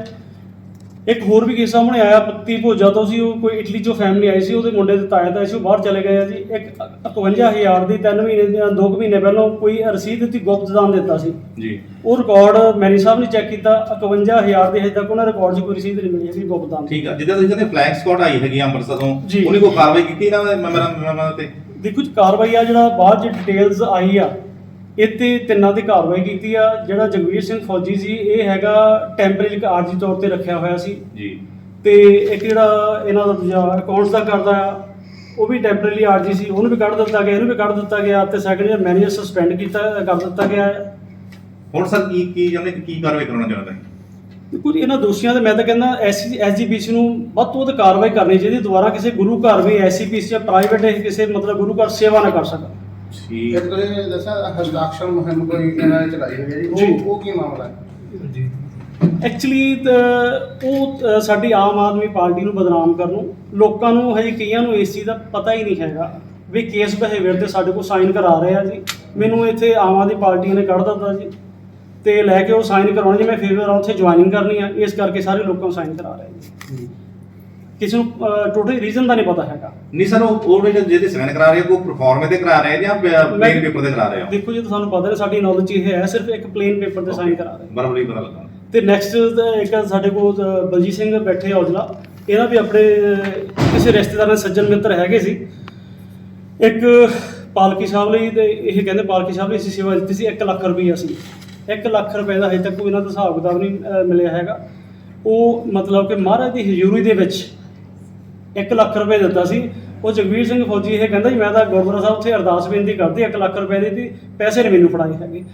ਇੱਕ ਹੋਰ ਵੀ ਕੇਸ ਸਾਹਮਣੇ ਆਇਆ ਪੱਤੀ ਭੋਜਾ ਤੋਂ ਸੀ ਉਹ ਕੋਈ ਇਟਲੀ ਚੋਂ ਫੈਮਿਲੀ ਆਈ ਸੀ ਉਹਦੇ ਮੁੰਡੇ ਦੇ ਤਾਇਆ ਦਾ ਸੀ ਉਹ ਬਾਹਰ ਚਲੇ ਗਏ ਆ ਜੀ। ਇੱਕ 51000 ਦੀ 3 ਮਹੀਨੇ ਦੀਆਂ 2 ਮਹੀਨੇ ਪਹਿਲਾਂ ਕੋਈ ਰਸੀਦ ਦਿੱਤੀ ਗੁਪਤ ਦਾਨ ਦਿੱਤਾ ਸੀ। ਜੀ। ਉਹ ਰਿਕਾਰਡ ਮੈਨੀ ਸਾਹਿਬ ਨੇ ਚੈੱਕ ਕੀਤਾ 51000 ਦੇ ਹਜੇ ਤੱਕ ਉਹਨਾਂ ਰਿਕਾਰਡ 'ਚ ਕੋਈ ਰਸੀਦ ਨਹੀਂ ਮਿਲੀ ਹੈਗੀ ਗੁਪਤ ਦਾਨ ਦੀ। ਠੀਕ ਆ ਜਿੱਦਾਂ ਤੁਸੀਂ ਕਹਿੰਦੇ ਫਲੈਗ ਸਕਾਟ ਆਈ ਹੈਗੀ ਆ ਅੰਮ੍ਰਿਤਸਰ ਤੋਂ ਜੀ। ਉਹਨੇ ਕੋਈ ਕਾਰਵਾਈ ਕੀਤੀ ਇਹਨਾਂ ਦੇ ਮੈਮਰਾਂ ਤੇ? ਦੇਖੋ ਜੀ ਕਾਰਵਾਈ ਆ ਜਿਹੜਾ ਬਾਅਦ ਚ ਡਿਟੇਲਸ ਆਈ ਆ। ਇੱਥੇ ਤਿੰਨਾਂ ਦੀ ਕਾਰਵਾਈ ਕੀਤੀ ਆ। ਜਿਹੜਾ ਜਗਵੀਰ ਸਿੰਘ ਫੌਜੀ ਸੀ ਇਹ ਹੈਗਾ ਟੈਂਪਰੇਰੀ ਆਰਜੀ ਤੌਰ ਤੇ ਰੱਖਿਆ ਹੋਇਆ ਸੀ। ਜੀ। ਤੇ ਇੱਕ ਜਿਹੜਾ ਇਹਨਾਂ ਦਾ ਦੂਜਾ ਅਕਾਊਂਟਸ ਦਾ ਕਰਦਾ ਆ ਉਹ ਵੀ ਟੈਂਪਰੇਰੀ ਆਰਜੀ ਸੀ। ਉਹਨੂੰ ਵੀ ਕੱਢ ਦਿੱਤਾ ਗਿਆ ਇਹਨੂੰ ਵੀ ਕੱਢ ਦਿੱਤਾ ਗਿਆ ਤੇ ਸੈਕੰਡ ਈਅਰ ਮੈਨੇਜਰ ਸਸਪੈਂਡ ਕੀਤਾ ਕਰ ਦਿੱਤਾ ਗਿਆ। ਹੈ ਹੁਣ ਸਰ ਕੀ ਕੀ ਜਾਂਦੇ ਕੀ ਕਾਰਵਾਈ ਕਰਨਾ ਚਾਹੁੰਦੇ? ਦੇਖੋ ਜੀ ਇਹਨਾਂ ਦੋਸ਼ੀਆਂ ਤੇ ਮੈਂ ਤਾਂ ਕਹਿੰਦਾ ਐਸੀ ਐਸਜੀਪੀਸੀ ਨੂੰ ਵੱਧ ਤੋਂ ਵੱਧ ਕਾਰਵਾਈ ਕਰਨੀ ਚਾਹੀਦੀ। ਦੁਬਾਰਾ ਕਿਸੇ ਗੁਰੂ ਘਰ ਵੀ ਐਸਜੀਪੀਸੀ ਜਾਂ ਪ੍ਰਾਈਵੇਟ ਕਿਸੇ ਮਤਲਬ ਗੁਰੂ ਘਰ ਸੇਵਾ ਨਾ ਕਰ ਸਕਣ। ਠੀਕ। ਇੱਕ ਤੁਸੀਂ ਦੱਸਿਆ ਹਸਤਾਖਰ ਮੁਹਿੰਮ ਕੋਈ ਇਹਨਾਂ ਨੇ ਚਲਾਈ ਹੋਈ ਹੈ ਜੀ। ਜੀ। ਉਹ ਉਹ ਕੀ ਮਾਮਲਾ ਹੈ? ਐਕਚੁਅਲੀ ਉਹ ਸਾਡੀ ਆਮ ਆਦਮੀ ਪਾਰਟੀ ਨੂੰ ਬਦਨਾਮ ਕਰਨ ਨੂੰ ਲੋਕਾਂ ਨੂੰ ਹਜੇ ਕਈਆਂ ਨੂੰ ਇਸ ਚੀਜ਼ ਦਾ ਪਤਾ ਹੀ ਨਹੀਂ ਹੈਗਾ ਵੀ ਕੇਸ ਬਿਹੇਵੀਅਰ ਤੇ ਸਾਡੇ ਕੋਲ ਸਾਈਨ ਕਰਾ ਰਹੇ ਆ ਜੀ। ਮੈਨੂੰ ਇੱਥੇ ਆਮ ਆਦਮੀ ਪਾਰਟੀ ਨੇ ਕੱਢ ਦਿੱਤਾ ਜੀ। ਤੇ ਲੈ ਕੇ ਉਹ ਸਾਈਨ ਕਰਾਉਣ ਜੀ ਮੈਂ ਫੇਵਰ ਆ ਉੱਥੇ ਜੁਆਇਨਿੰਗ ਕਰਨੀ ਆ। ਇਸ ਕਰਕੇ ਸਾਰੇ ਲੋਕਾਂ ਨੂੰ ਸਾਈਨ ਕਰਾ ਰਹੇ ਜੀ। ਕਿਸੇ ਨੂੰ ਟੋਟਲੀ ਰੀਜ਼ਨ ਦਾ ਨਹੀਂ ਪਤਾ ਹੈਗਾ। ਨਹੀਂ ਸਰ ਉਹ ਉਹ ਜਿਹੜੇ ਜਿਹਦੇ ਕਰਾ ਰਹੇ ਆ, ਉਹ ਪਰਫਾਰਮੇ ਤੇ ਕਰਾ ਰਹੇ ਜਾਂ ਪਲੇਨ ਪੇਪਰ ਤੇ ਕਰਾ ਰਹੇ ਆ? ਦੇਖੋ ਜੀ ਤੁਹਾਨੂੰ ਪਤਾ ਹੈ ਸਾਡੀ ਨੌਲੇਜ ਇਹ ਹੈ ਸਿਰਫ ਇੱਕ ਪਲੇਨ ਪੇਪਰ ਤੇ ਸਾਈਨ ਕਰਾ ਰਹੇ ਬਰਾਬਰ ਹੀ ਪਤਾ ਲੱਗਾ। ਤੇ ਨੈਕਸਟ ਇੱਕ ਸਾਡੇ ਕੋਲ ਬਲਜੀਤ ਸਿੰਘ ਬੈਠੇ ਆ ਔਜਲਾ। ਇਹਨਾਂ ਵੀ ਆਪਣੇ ਕਿਸੇ ਰਿਸ਼ਤੇਦਾਰ ਨਾਲ ਸੱਜਣ ਮਿੱਤਰ ਹੈਗੇ ਸੀ। ਇੱਕ ਪਾਲਕੀ ਸਾਹਿਬ ਲਈ ਤੇ ਇਹ ਕਹਿੰਦੇ ਪਾਲਕੀ ਸਾਹਿਬ ਲਈ ਅਸੀਂ ਸੇਵਾ ਦਿੱਤੀ ਸੀ 1 ਲੱਖ ਰੁਪਈਆ ਸੀ। 1 ਲੱਖ ਰੁਪਏ ਦਾ ਹਜੇ ਤੱਕ ਕੋਈ ਇਹਨਾਂ ਦਾ ਹਿਸਾਬ ਕਿਤਾਬ ਨਹੀਂ ਮਿਲਿਆ ਹੈਗਾ। ਉਹ ਮਤਲਬ ਕਿ ਮਹਾਰਾਜ ਦੀ ਹਜ਼ੂਰੀ ਦੇ ਵਿੱਚ 1 ਲੱਖ ਰੁਪਏ ਦਿੱਤਾ ਸੀ। ਉਹ ਜਗਵੀਰ ਸਿੰਘ ਫੌਜੀ ਇਹ ਕਹਿੰਦਾ ਜੀ ਮੈਂ ਤਾਂ ਗੁਰਦੁਆਰਾ ਸਾਹਿਬ ਉੱਥੇ ਅਰਦਾਸ ਬੇਨਤੀ ਕਰਦੀ 1 ਲੱਖ ਰੁਪਏ ਦੀ ਤੇ ਪੈਸੇ ਨੇ ਮੈਨੂੰ ਫੜਾਏ ਹੈਗੇ।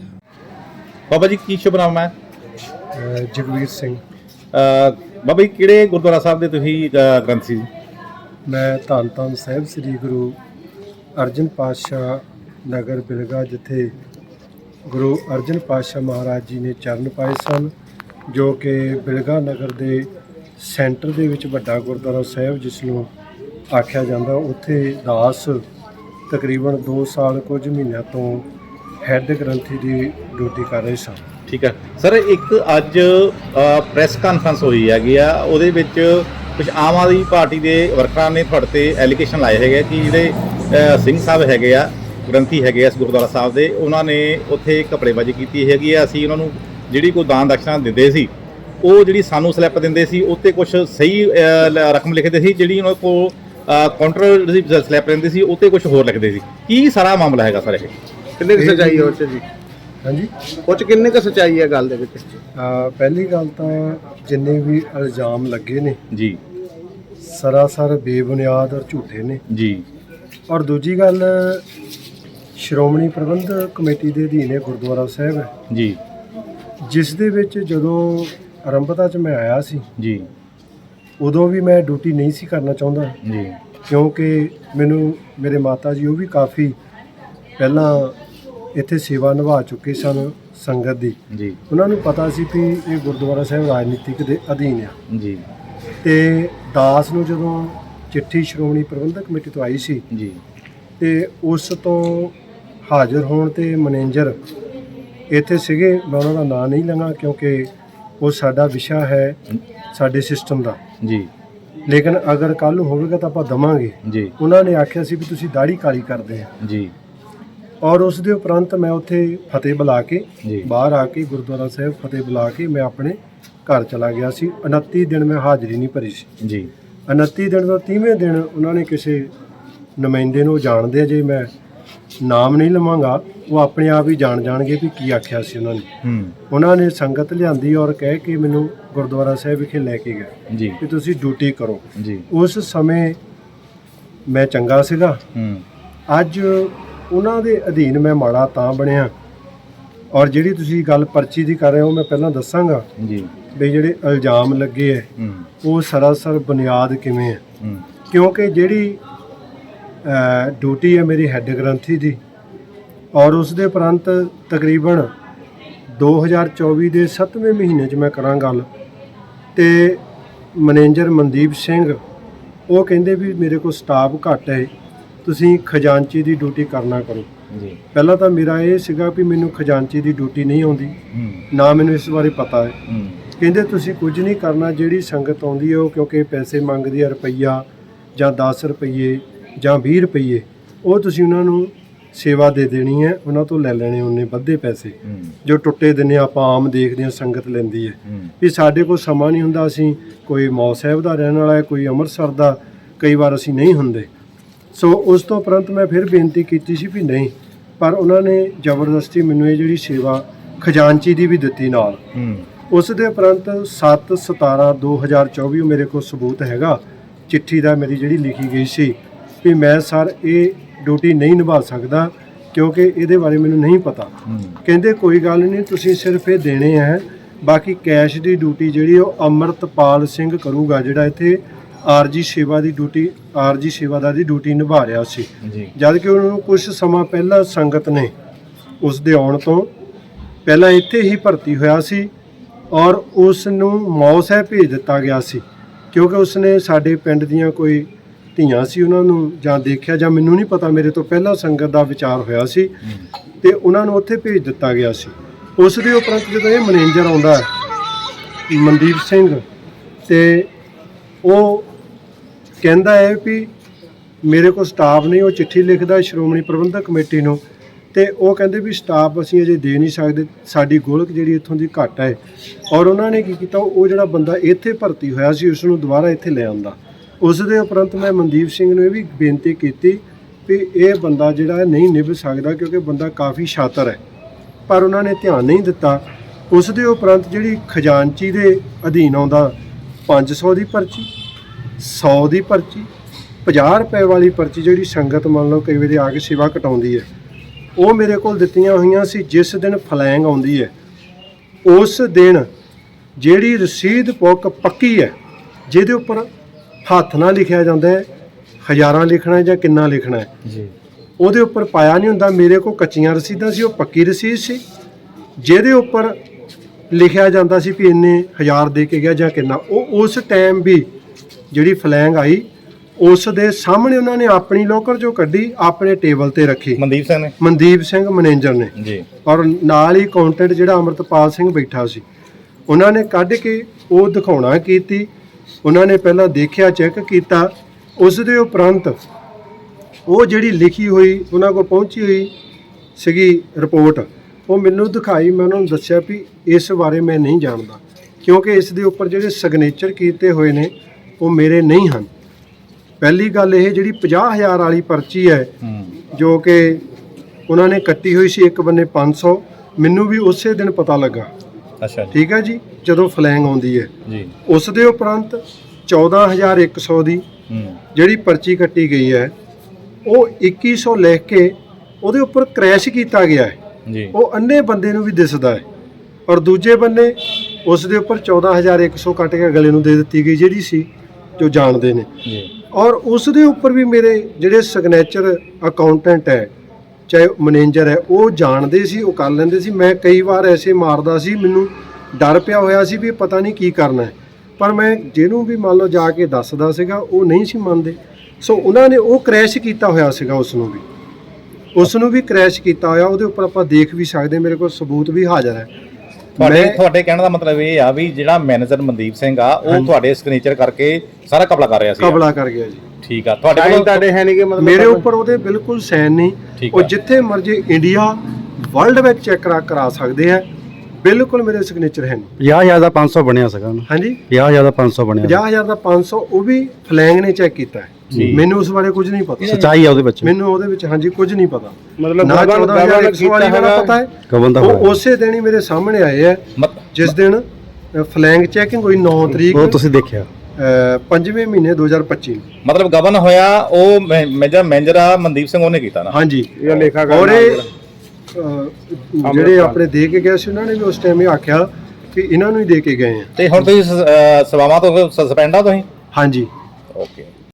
ਬਾਬਾ ਜੀ ਕੀ ਸ਼ੁਭ ਨਾਮ ਹੈ? ਅਹ ਜਗਵੀਰ ਸਿੰਘ। ਬਾਬਾ ਜੀ ਕਿਹੜੇ ਗੁਰਦੁਆਰਾ ਸਾਹਿਬ ਦੇ ਤੁਸੀਂ ਗ੍ਰੰਥ ਸੀ? ਮੈਂ ਧੰਨ ਧੰਨ ਸਾਹਿਬ ਸ੍ਰੀ ਗੁਰੂ ਅਰਜਨ ਪਾਤਸ਼ਾਹ ਨਗਰ ਬਿਲਗਾ ਜਿੱਥੇ ਗੁਰੂ ਅਰਜਨ ਪਾਤਸ਼ਾਹ ਮਹਾਰਾਜ ਜੀ ਨੇ ਚਰਨ ਪਾਏ ਸਨ ਜੋ ਕਿ ਬਿਲਗਾ ਨਗਰ ਦੇ ਸੈਂਟਰ ਦੇ ਵਿੱਚ ਵੱਡਾ ਗੁਰਦੁਆਰਾ ਸਾਹਿਬ, ਜਿਸ ਨੂੰ ਆਖਿਆ ਜਾਂਦਾ ਉੱਥੇ ਦਾਸ ਤਕਰੀਬਨ 2 ਸਾਲ ਕੁਝ ਮਹੀਨਿਆਂ ਤੋਂ ਹੈੱਡ ਗ੍ਰੰਥੀ ਦੀ ਡਿਊਟੀ ਕਰ ਰਹੇ ਸਨ। ਠੀਕ ਹੈ। ਸਰ, ਇੱਕ ਅੱਜ ਪ੍ਰੈਸ ਕਾਨਫਰੰਸ ਹੋਈ ਹੈਗੀ ਆ। ਉਹਦੇ ਵਿੱਚ ਕੁਝ ਆਮ ਆਦਮੀ ਪਾਰਟੀ ਦੇ ਵਰਕਰਾਂ ਨੇ ਤੁਹਾਡੇ ਤੇ ਐਲੀਗੇਸ਼ਨ ਲਾਏ ਹੈਗੇ ਆ ਕਿ ਜਿਹੜੇ ਸਿੰਘ ਸਾਹਿਬ ਹੈਗੇ ਆ, ਗ੍ਰੰਥੀ ਹੈਗੇ ਆ ਇਸ ਗੁਰਦੁਆਰਾ ਸਾਹਿਬ ਦੇ, ਉਹਨਾਂ ਨੇ ਉੱਥੇ ਕਪੜੇਬਾਜ਼ੀ ਕੀਤੀ ਹੈਗੀ ਆ। ਅਸੀਂ ਉਹਨਾਂ ਨੂੰ ਜਿਹੜੀ ਕੋਈ ਦਾਨ ਦਕਸ਼ਨਾ ਦਿੰਦੇ ਸੀ ਉਹ ਜਿਹੜੀ ਸਾਨੂੰ ਸਲਿੱਪ ਦਿੰਦੇ ਸੀ ਉੱਤੇ ਕੁਝ ਸਹੀ ਰਕਮ ਲਿਖਦੇ ਸੀ ਜਿਹੜੀ ਉਹਨਾਂ ਕੋਲ ਕਾਊਂਟਰ ਜਿਹੜੀ ਸਲਿੱਪ ਦਿੰਦੇ ਸੀ ਉੱਤੇ ਕੁਝ ਹੋਰ ਲਿਖਦੇ ਸੀ। ਕੀ ਸਾਰਾ ਮਾਮਲਾ ਹੈਗਾ ਸਰ ਇਹ? ਕਿੰਨੇ ਕੁ ਸੱਚਾਈ ਹੈ ਉਹ 'ਚ ਜੀ? ਹਾਂਜੀ? ਉਹ 'ਚ ਕਿੰਨੇ ਕੁ ਸੱਚਾਈ ਹੈ ਗੱਲ ਦੇ ਵਿੱਚ? ਅਹ ਪਹਿਲੀ ਗੱਲ ਤਾਂ ਜਿੰਨੇ ਵੀ ਇਲਜ਼ਾਮ ਲੱਗੇ ਨੇ ਜੀ। ਸਰਾਸਰ ਬੇਬੁਨਿਆਦ ਔਰ ਝੂਠੇ ਨੇ। ਜੀ। ਔਰ ਦੂਜੀ ਗੱਲ ਸ਼੍ਰੋਮਣੀ ਪ੍ਰਬੰਧਕ ਕਮੇਟੀ ਦੇ ਅਧੀਨ ਇਹ ਗੁਰਦੁਆਰਾ ਸਾਹਿਬ। ਹੈ ਜੀ। ਜਿਸ ਦੇ ਵਿੱਚ ਜਦੋਂ ਆਰੰਭਤਾ 'ਚ ਮੈਂ ਆਇਆ ਸੀ। ਜੀ। ਉਦੋਂ ਵੀ ਮੈਂ ਡਿਊਟੀ ਨਹੀਂ ਸੀ ਕਰਨਾ ਚਾਹੁੰਦਾ। ਜੀ। ਕਿਉਂਕਿ ਮੈਨੂੰ ਮੇਰੇ ਮਾਤਾ ਜੀ ਉਹ ਵੀ ਕਾਫੀ ਪਹਿਲਾਂ ਇੱਥੇ ਸੇਵਾ ਨਿਭਾ ਚੁੱਕੇ ਸਨ ਸੰਗਤ ਦੀ। ਜੀ। ਉਹਨਾਂ ਨੂੰ ਪਤਾ ਸੀ ਕਿ ਇਹ ਗੁਰਦੁਆਰਾ ਸਾਹਿਬ ਰਾਜਨੀਤਿਕ ਦੇ ਅਧੀਨ ਆ। ਜੀ। ਤੇ ਦਾਸ ਨੂੰ ਜਦੋਂ ਚਿੱਠੀ ਸ਼੍ਰੋਮਣੀ ਪ੍ਰਬੰਧਕ ਕਮੇਟੀ ਤੋਂ ਆਈ ਸੀ ਜੀ। ਤੇ ਉਸ ਤੋਂ ਹਾਜ਼ਰ ਹੋਣ ਤੇ ਮੈਨੇਜਰ ਇੱਥੇ ਸੀਗੇ। ਮੈਂ ਉਹਨਾਂ ਦਾ ਨਾਂ ਨਹੀਂ ਲਵਾਂ ਕਿਉਂਕਿ ਉਹ ਸਾਡਾ ਵਿਸ਼ਾ ਹੈ ਸਾਡੇ ਸਿਸਟਮ ਦਾ। ਜੀ। ਲੇਕਿਨ ਅਗਰ ਕੱਲ ਨੂੰ ਹੋਵੇਗਾ ਤਾਂ ਆਪਾਂ ਦਵਾਂਗੇ। ਜੀ। ਉਹਨਾਂ ਨੇ ਆਖਿਆ ਸੀ ਵੀ ਤੁਸੀਂ ਦਾੜੀ ਕਾਲੀ ਕਰਦੇ ਆ। ਜੀ। ਔਰ ਉਸ ਦੇ ਉਪਰੰਤ ਮੈਂ ਉੱਥੇ ਫਤਿਹ ਬੁਲਾ ਕੇ। ਬਾਹਰ ਆ ਕੇ ਗੁਰਦੁਆਰਾ ਸਾਹਿਬ ਫਤਿਹ ਬੁਲਾ ਕੇ ਮੈਂ ਆਪਣੇ ਘਰ ਚਲਾ ਗਿਆ ਸੀ। 29 ਦਿਨ ਮੈਂ ਹਾਜ਼ਰੀ ਨਹੀਂ ਭਰੀ ਸੀ। ਜੀ। 29 ਦਿਨ ਦਾ 30ਵੇਂ ਦਿਨ ਉਹਨਾਂ ਨੇ ਕਿਸੇ ਨੁਮਾਇੰਦੇ ਨੂੰ ਜਾਣਦੇ ਜੇ ਮੈਂ ਨਾਮ ਨਹੀਂ ਲਵਾਂਗਾ ਉਹ ਆਪਣੇ ਆਪ ਹੀ ਜਾਣ ਜਾਣਗੇ ਵੀ ਕੀ ਆਖਿਆ ਸੀ ਉਹਨਾਂ ਨੇ। ਹੂੰ। ਉਹਨਾਂ ਨੇ ਸੰਗਤ ਲਿਆਂਦੀ ਔਰ ਕਹਿ ਕੇ ਮੈਨੂੰ ਗੁਰਦੁਆਰਾ ਸਾਹਿਬ ਵਿਖੇ ਲੈ ਕੇ ਗਏ ਜੀ। ਕਿ ਤੁਸੀਂ ਡਿਊਟੀ ਕਰੋ। ਜੀ। ਉਸ ਸਮੇਂ ਮੈਂ ਚੰਗਾ ਸੀਗਾ। ਹੂੰ। ਅੱਜ ਉਹਨਾਂ ਦੇ ਅਧੀਨ ਮੈਂ ਮਾੜਾ ਤਾਂ ਬਣਿਆ। ਔਰ ਜਿਹੜੀ ਤੁਸੀਂ ਗੱਲ ਪਰਚੀ ਦੀ ਕਰ ਰਹੇ ਹੋ ਮੈਂ ਪਹਿਲਾਂ ਦੱਸਾਂਗਾ ਜੀ। ਵੀ ਜਿਹੜੇ ਇਲਜ਼ਾਮ ਲੱਗੇ ਐ ਹੂੰ। ਉਹ ਸਰਾਸਰ ਬੁਨਿਆਦ ਕਿਵੇਂ ਹੈ? ਹੂੰ। ਕਿਉਂਕਿ ਜਿਹੜੀ ਡਿਊਟੀ ਹੈ ਮੇਰੀ ਹੈੱਡ ਗ੍ਰੰਥੀ ਦੀ ਔਰ ਉਸ ਦੇ ਉਪਰੰਤ ਤਕਰੀਬਨ 2024 ਦੇ 7ਵੇਂ ਮਹੀਨੇ 'ਚ ਮੈਂ ਕਰਾਂ ਗੱਲ ਤੇ ਮੈਨੇਜਰ ਮਨਦੀਪ ਸਿੰਘ ਉਹ ਕਹਿੰਦੇ ਵੀ ਮੇਰੇ ਕੋਲ ਸਟਾਫ ਘੱਟ ਹੈ ਤੁਸੀਂ ਖਜ਼ਾਨਚੀ ਦੀ ਡਿਊਟੀ ਕਰਨਾ ਕਰੋ। ਜੀ। ਪਹਿਲਾਂ ਤਾਂ ਮੇਰਾ ਇਹ ਸੀਗਾ ਵੀ ਮੈਨੂੰ ਖਜ਼ਾਨਚੀ ਦੀ ਡਿਊਟੀ ਨਹੀਂ ਆਉਂਦੀ ਨਾ ਮੈਨੂੰ ਇਸ ਬਾਰੇ ਪਤਾ ਹੈ। ਹੂੰ। ਕਹਿੰਦੇ ਤੁਸੀਂ ਕੁਝ ਨਹੀਂ ਕਰਨਾ ਜਿਹੜੀ ਸੰਗਤ ਆਉਂਦੀ ਹੈ ਉਹ ਕਿਉਂਕਿ ਪੈਸੇ ਮੰਗਦੀ ਹੈ ਰੁਪਈਆ ਜਾਂ 10 ਰੁਪਈਏ ਜਾਂ 20 ਰੁਪਈਏ ਉਹ ਤੁਸੀਂ ਉਹਨਾਂ ਨੂੰ ਸੇਵਾ ਦੇ ਦੇਣੀ ਹੈ ਉਹਨਾਂ ਤੋਂ ਲੈ ਲੈਣੇ ਉਹਨੇ ਵੱਧੇ ਪੈਸੇ। ਜੋ ਟੁੱਟੇ ਦਿਨੇ ਆਪਾਂ ਆਮ ਦੇਖਦੇ ਹਾਂ ਸੰਗਤ ਲੈਂਦੀ ਹੈ। ਵੀ ਸਾਡੇ ਕੋਲ ਸਮਾਂ ਨਹੀਂ ਹੁੰਦਾ ਅਸੀਂ ਕੋਈ ਮੌ ਸਾਹਿਬ ਦਾ ਰਹਿਣ ਵਾਲਾ ਹੈ ਕੋਈ ਅੰਮ੍ਰਿਤਸਰ ਦਾ ਕਈ ਵਾਰ ਅਸੀਂ ਨਹੀਂ ਹੁੰਦੇ। ਸੋ ਉਸ ਤੋਂ ਉਪਰੰਤ ਮੈਂ ਫਿਰ ਬੇਨਤੀ ਕੀਤੀ ਸੀ ਵੀ ਨਹੀਂ ਪਰ ਉਹਨਾਂ ਨੇ ਜ਼ਬਰਦਸਤੀ ਮੈਨੂੰ ਇਹ ਜਿਹੜੀ ਸੇਵਾ ਖਜ਼ਾਨਚੀ ਦੀ ਵੀ ਦਿੱਤੀ ਨਾਲ। ਉਸ ਦੇ ਉਪਰੰਤ 7 17 2024 ਮੇਰੇ ਕੋਲ ਸਬੂਤ ਹੈਗਾ। ਚਿੱਠੀ ਦਾ ਮੇਰੀ ਜਿਹੜੀ ਲਿਖੀ ਗਈ ਸੀ ਵੀ ਮੈਂ ਸਰ ਇਹ ਡਿਊਟੀ ਨਹੀਂ ਨਿਭਾ ਸਕਦਾ ਕਿਉਂਕਿ ਇਹਦੇ ਬਾਰੇ ਮੈਨੂੰ ਨਹੀਂ ਪਤਾ। ਕਹਿੰਦੇ ਕੋਈ ਗੱਲ ਨਹੀਂ ਤੁਸੀਂ ਸਿਰਫ ਇਹ ਦੇਣੇ ਆ ਬਾਕੀ ਕੈਸ਼ ਦੀ ਡਿਊਟੀ ਜਿਹੜੀ ਉਹ ਅਮਰਤਪਾਲ ਸਿੰਘ ਕਰੂਗਾ ਜਿਹੜਾ ਇੱਥੇ ਆਰਜੀ ਸੇਵਾ ਦੀ ਡਿਊਟੀ ਆਰਜੀ ਸੇਵਾਦਾਰ ਦੀ ਡਿਊਟੀ ਨਿਭਾ ਰਿਹਾ ਸੀ। ਜਦ ਕਿ ਉਹਨੂੰ ਕੁਝ ਸਮਾਂ ਪਹਿਲਾਂ ਸੰਗਤ ਨੇ ਉਸ ਦੇ ਆਉਣ ਤੋਂ ਪਹਿਲਾਂ ਇੱਥੇ ਹੀ ਭਰਤੀ ਹੋਇਆ ਸੀ ਔਰ ਉਸ ਨੂੰ ਮੌਸੈ ਭੇਜ ਦਿੱਤਾ ਗਿਆ ਸੀ। ਕਿਉਂਕਿ ਉਸਨੇ ਸਾਡੇ ਪਿੰਡ ਦੀਆਂ ਕੋਈ ਧੀਆਂ ਸੀ ਉਹਨਾਂ ਨੂੰ ਜਾਂ ਦੇਖਿਆ ਜਾਂ ਮੈਨੂੰ ਨਹੀਂ ਪਤਾ, ਮੇਰੇ ਤੋਂ ਪਹਿਲਾਂ ਸੰਗਤ ਦਾ ਵਿਚਾਰ ਹੋਇਆ ਸੀ ਤੇ ਉਹਨਾਂ ਨੂੰ ਉੱਥੇ ਭੇਜ ਦਿੱਤਾ ਗਿਆ ਸੀ। ਉਸ ਦੇ ਉਪਰੰਤ ਜਦੋਂ ਇਹ ਮੈਨੇਜਰ ਆਉਂਦਾ ਮਨਦੀਪ ਸਿੰਘ, ਤੇ ਉਹ ਕਹਿੰਦਾ ਹੈ ਵੀ ਮੇਰੇ ਕੋਲ ਸਟਾਫ ਨਹੀਂ, ਉਹ ਚਿੱਠੀ ਲਿਖਦਾ ਸ਼੍ਰੋਮਣੀ ਪ੍ਰਬੰਧਕ ਕਮੇਟੀ ਨੂੰ ਤੇ ਉਹ ਕਹਿੰਦੇ ਵੀ ਸਟਾਫ ਅਸੀਂ ਅਜੇ ਦੇ ਨਹੀਂ ਸਕਦੇ, ਸਾਡੀ ਗੋਲਕ ਜਿਹੜੀ ਇੱਥੋਂ ਦੀ ਘੱਟ ਹੈ। ਔਰ ਉਹਨਾਂ ਨੇ ਕੀ ਕੀਤਾ, ਉਹ ਜਿਹੜਾ ਬੰਦਾ ਇੱਥੇ ਭਰਤੀ ਹੋਇਆ ਸੀ ਉਸ ਨੂੰ ਦੁਬਾਰਾ ਇੱਥੇ ਲੈ ਆਉਂਦਾ। ਉਸ ਦੇ ਉਪਰੰਤ ਮੈਂ ਮਨਦੀਪ ਸਿੰਘ ਨੂੰ ਇਹ ਵੀ ਬੇਨਤੀ ਕੀਤੀ ਵੀ ਇਹ ਬੰਦਾ ਜਿਹੜਾ ਨਹੀਂ ਨਿਭ ਸਕਦਾ ਕਿਉਂਕਿ ਬੰਦਾ ਕਾਫੀ ਸ਼ਾਤਰ ਹੈ। ਪਰ ਉਹਨਾਂ ਨੇ ਧਿਆਨ ਨਹੀਂ ਦਿੱਤਾ। ਉਸ ਦੇ ਉਪਰੰਤ ਜਿਹੜੀ ਖਜ਼ਾਨਚੀ ਦੇ ਅਧੀਨ ਆਉਂਦਾ 500 ਦੀ ਪਰਚੀ 100 ਦੀ ਪਰਚੀ 50 ਰੁਪਏ ਵਾਲੀ ਪਰਚੀ ਜਿਹੜੀ ਸੰਗਤ ਮੰਨ ਲਓ ਕਈ ਵਾਰੀ ਆ ਕੇ ਸੇਵਾ ਕਟਾਉਂਦੀ ਹੈ, ਉਹ ਮੇਰੇ ਕੋਲ ਦਿੱਤੀਆਂ ਹੋਈਆਂ ਸੀ, ਜਿਸ ਦਿਨ ਫਲੈਂਗ ਆਉਂਦੀ ਹੈ। ਉਸ ਦਿਨ ਜਿਹੜੀ ਰਸੀਦ ਬੁੱਕ ਪੱਕੀ ਹੈ, ਜਿਹਦੇ ਉੱਪਰ ਹੱਥ ਨਾਲ ਲਿਖਿਆ ਜਾਂਦਾ ਹੈ ਹਜ਼ਾਰਾਂ ਲਿਖਣਾ ਹੈ ਜਾਂ ਕਿੰਨਾ ਲਿਖਣਾ ਹੈ। ਜੀ। ਉਹਦੇ ਉੱਪਰ ਪਾਇਆ ਨਹੀਂ ਹੁੰਦਾ ਮੇਰੇ ਕੋਲ ਕੱਚੀਆਂ ਰਸੀਦਾਂ ਸੀ ਉਹ ਪੱਕੀ ਰਸੀਦ ਸੀ। ਜਿਹਦੇ ਉੱਪਰ ਲਿਖਿਆ ਜਾਂਦਾ ਸੀ ਵੀ ਇੰਨੇ ਹਜ਼ਾਰ ਦੇ ਕੇ ਗਿਆ ਜਾਂ ਕਿੰਨਾ ਉਹ ਉਸ ਟਾਈਮ ਵੀ ਜਿਹੜੀ ਫਲੈਂਗ ਆਈ ਉਸ ਦੇ ਸਾਹਮਣੇ ਉਹਨਾਂ ਨੇ ਆਪਣੀ ਲੋਕਰ ਚੋਂ ਕੱਢੀ ਆਪਣੇ ਟੇਬਲ ਤੇ ਰੱਖੀ। ਮਨਦੀਪ ਸਿੰਘ ਨੇ? ਮਨਦੀਪ ਸਿੰਘ ਮੈਨੇਜਰ ਨੇ। ਜੀ। ਔਰ ਨਾਲ ਹੀ ਕਾਊਂਟੈਂਟ ਜਿਹੜਾ ਅਮਰਤਪਾਲ ਸਿੰਘ ਬੈਠਾ ਸੀ। ਉਹਨਾਂ ਨੇ ਕੱਢ ਕੇ ਉਹ ਦਿਖਾਉਣਾ ਕੀਤੀ ਉਹਨਾਂ ਨੇ ਪਹਿਲਾਂ ਦੇਖਿਆ ਚੈੱਕ ਕੀਤਾ। ਉਸ ਦੇ ਉਪਰੰਤ ਉਹ ਜਿਹੜੀ ਲਿਖੀ ਹੋਈ ਉਹਨਾਂ ਕੋਲ ਪਹੁੰਚੀ ਹੋਈ ਸੀਗੀ ਰਿਪੋਰਟ। ਉਹ ਮੈਨੂੰ ਦਿਖਾਈ ਮੈਂ ਉਹਨਾਂ ਨੂੰ ਦੱਸਿਆ ਵੀ ਇਸ ਬਾਰੇ ਮੈਂ ਨਹੀਂ ਜਾਣਦਾ ਕਿਉਂਕਿ ਇਸ ਦੇ ਉੱਪਰ ਜਿਹੜੇ ਸਿਗਨੇਚਰ ਕੀਤੇ ਹੋਏ ਨੇ ਉਹ ਮੇਰੇ ਨਹੀਂ ਹਨ। ਪਹਿਲੀ ਗੱਲ ਇਹ ਜਿਹੜੀ 50000 ਵਾਲੀ ਪਰਚੀ ਹੈ ਜੋ ਕਿ ਉਹਨਾਂ ਨੇ ਕੱਟੀ ਹੋਈ ਸੀ ਇੱਕ ਬੰਨੇ 500 ਮੈਨੂੰ ਵੀ ਉਸੇ ਦਿਨ ਪਤਾ ਲੱਗਾ। ਅੱਛਾ ਜੀ। ਠੀਕ ਹੈ ਜੀ? ਜਦੋਂ ਫਲੈਂਗ ਆਉਂਦੀ ਹੈ। ਜੀ। ਉਸ ਦੇ ਉਪਰੰਤ 14100 ਦੀ ਹੂੰ। ਜਿਹੜੀ ਪਰਚੀ ਕੱਟੀ ਗਈ ਹੈ ਉਹ 2100 ਲਿਖ ਕੇ ਉਹਦੇ ਉੱਪਰ ਕ੍ਰੈਸ਼ ਕੀਤਾ ਗਿਆ ਹੈ। ਜੀ। ਉਹ ਅੰਨੇ ਬੰਦੇ ਨੂੰ ਵੀ ਦਿਸਦਾ ਹੈ। ਔਰ ਦੂਜੇ ਬੰਨੇ ਉਸ ਦੇ ਉੱਪਰ 14100 ਕੱਟ ਕੇ ਅਗਲੇ ਨੂੰ ਦੇ ਦਿੱਤੀ ਗਈ ਜਿਹੜੀ ਸੀ ਜੋ ਜਾਣਦੇ ਨੇ। ਜੀ। ਔਰ ਉਸ ਦੇ ਉੱਪਰ ਵੀ ਮੇਰੇ ਜਿਹੜੇ ਸਿਗਨੇਚਰ ਅਕਾਊਂਟੈਂਟ ਹੈ ਚਾਹੇ ਮੈਨੇਜਰ ਹੈ ਉਹ ਜਾਣਦੇ ਸੀ ਉਹ ਕਰ ਲੈਂਦੇ ਸੀ। ਮੈਂ ਕਈ ਵਾਰ ਐਸੇ ਮਾਰਦਾ ਸੀ ਮੈਨੂੰ ਡਰ ਪਿਆ ਹੋਇਆ ਸੀ ਵੀ ਪਤਾ ਨਹੀਂ ਕੀ ਕਰਨਾ ਹੈ। ਪਰ ਮੈਂ ਜਿਹਨੂੰ ਵੀ ਮੰਨ ਲਓ ਜਾ ਕੇ ਦੱਸਦਾ ਸੀਗਾ ਉਹ ਨਹੀਂ ਸੀ ਮੰਨਦੇ। ਸੋ ਉਹਨਾਂ ਨੇ ਉਹ ਕ੍ਰੈਸ਼ ਕੀਤਾ ਹੋਇਆ ਸੀਗਾ ਉਸ ਨੂੰ ਵੀ। ਉਸ ਨੂੰ ਵੀ ਕ੍ਰੈਸ਼ ਕੀਤਾ ਹੋਇਆ ਉਹਦੇ ਉੱਪਰ ਆਪਾਂ ਦੇਖ ਵੀ ਸਕਦੇ ਮੇਰੇ ਕੋਲ ਸਬੂਤ ਵੀ ਹਾਜ਼ਰ ਹੈ। ਤੁਹਾਡੇ ਤੁਹਾਡੇ ਕਹਿਣ ਦਾ ਮਤਲਬ ਇਹ ਆ ਵੀ ਜਿਹੜਾ ਮੈਨੇਜਰ ਮਨਦੀਪ ਸਿੰਘ ਆ ਉਹ ਤੁਹਾਡੇ ਸਿਗਨੇਚਰ ਕਰਕੇ ਸਾਰਾ ਕਪਲਾ ਕਰ ਰਿਹਾ ਸੀ। ਕਬਲਾ ਕਰ ਗਿਆ ਜੀ। ਠੀਕ ਆ। ਤੁਹਾਡੇ ਕੋਲ ਤੁਹਾਡੇ ਹੈ ਨਹੀਂ ਕਿ ਮਤਲਬ ਮੇਰੇ ਉੱਪਰ ਉਹਦੇ ਬਿਲਕੁਲ ਸਾਈਨ ਨਹੀਂ। ਉਹ ਆ। ਜਿੱਥੇ ਮਰਜ਼ੀ ਇੰਡੀਆ ਵਰਲਡ ਵਿੱਚ ਚੈੱਕ ਕਰਾ ਕਰਾ ਸਕਦੇ ਆ। ਬਿਲਕੁਲ ਮੇਰੇ ਸਿਗਨੇਚਰ ਹੈ ਨਹੀਂ। 50000 ਦਾ 500 ਬਣਿਆ ਸੀਗਾ ਨਾ। ਹਾਂਜੀ। 50000 ਦਾ 500 ਬਣਿਆ। 50000 ਦਾ 500 ਉਹ ਵੀ ਫਲੈਂਗ ਨੇ ਚੈੱਕ ਕੀਤਾ ਹੈ। ਮੈਨੂੰ ਉਸ ਬਾਰੇ ਕੁਝ ਨਹੀਂ ਪਤਾ। ਸੱਚਾਈ ਆ ਉਹਦੇ ਵਿੱਚ। ਮੈਨੂੰ ਉਹਦੇ ਵਿੱਚ ਹਾਂਜੀ ਕੁਝ ਨਹੀਂ ਪਤਾ। ਮਤਲਬ ਨਾ ਗਵਨ 14100 ਵਾਲੀ ਕੀਤਾ ਵਾਲਾ ਹੈਗਾ ਪਤਾ ਹੈ। ਕਵਨ ਦਾ ਉਹ ਉਸੇ ਦਿਨ ਹੀ ਮੇਰੇ ਸਾਹਮਣੇ ਆਏ ਮਤ- ਜਿਸ ਦਿਨ ਫਲੈਂਗ ਚੈਕਿੰਗ ਹੋਈ 9 ਤਰੀਕ। ਉਹ ਤੁਸੀਂ ਦੇਖਿਆ। 5ਵੇਂ ਮਹੀਨੇ 2025 ਨੂੰ। ਮਤਲਬ ਗਵਨ ਹੋਇਆ ਉਹ ਮੈਂ- ਮੇਜਰ ਮੈਨੇਜਰ ਆ ਮਨਦੀਪ ਸਿੰਘ ਉਹਨੇ ਕੀਤਾ ਨਾ? ਹਾਂਜੀ। ਇਹ ਲੇਖਾ ਔਰ ਇਹ ਅਹ, ਜਿਹੜੇ ਆਪਣੇ ਦੇ ਕੇ ਗਏ ਸੀ ਉਹਨਾਂ ਨੇ ਵੀ ਉਸ ਟਾਈਮ ਇਹ ਆਖਿਆ ਕਿ ਇਹਨਾਂ ਨੂੰ ਹੀ ਦੇ ਕੇ ਗਏ ਆ। ਤੇ ਹੁਣ ਤੁਸੀਂ ਸ- ਅਹ ਸੇਵਾਵਾਂ ਤੋਂ ਸਸਪੈਂਡ ਆ ਤੁਸੀਂ? ਹਾਂਜੀ। ਓਕੇ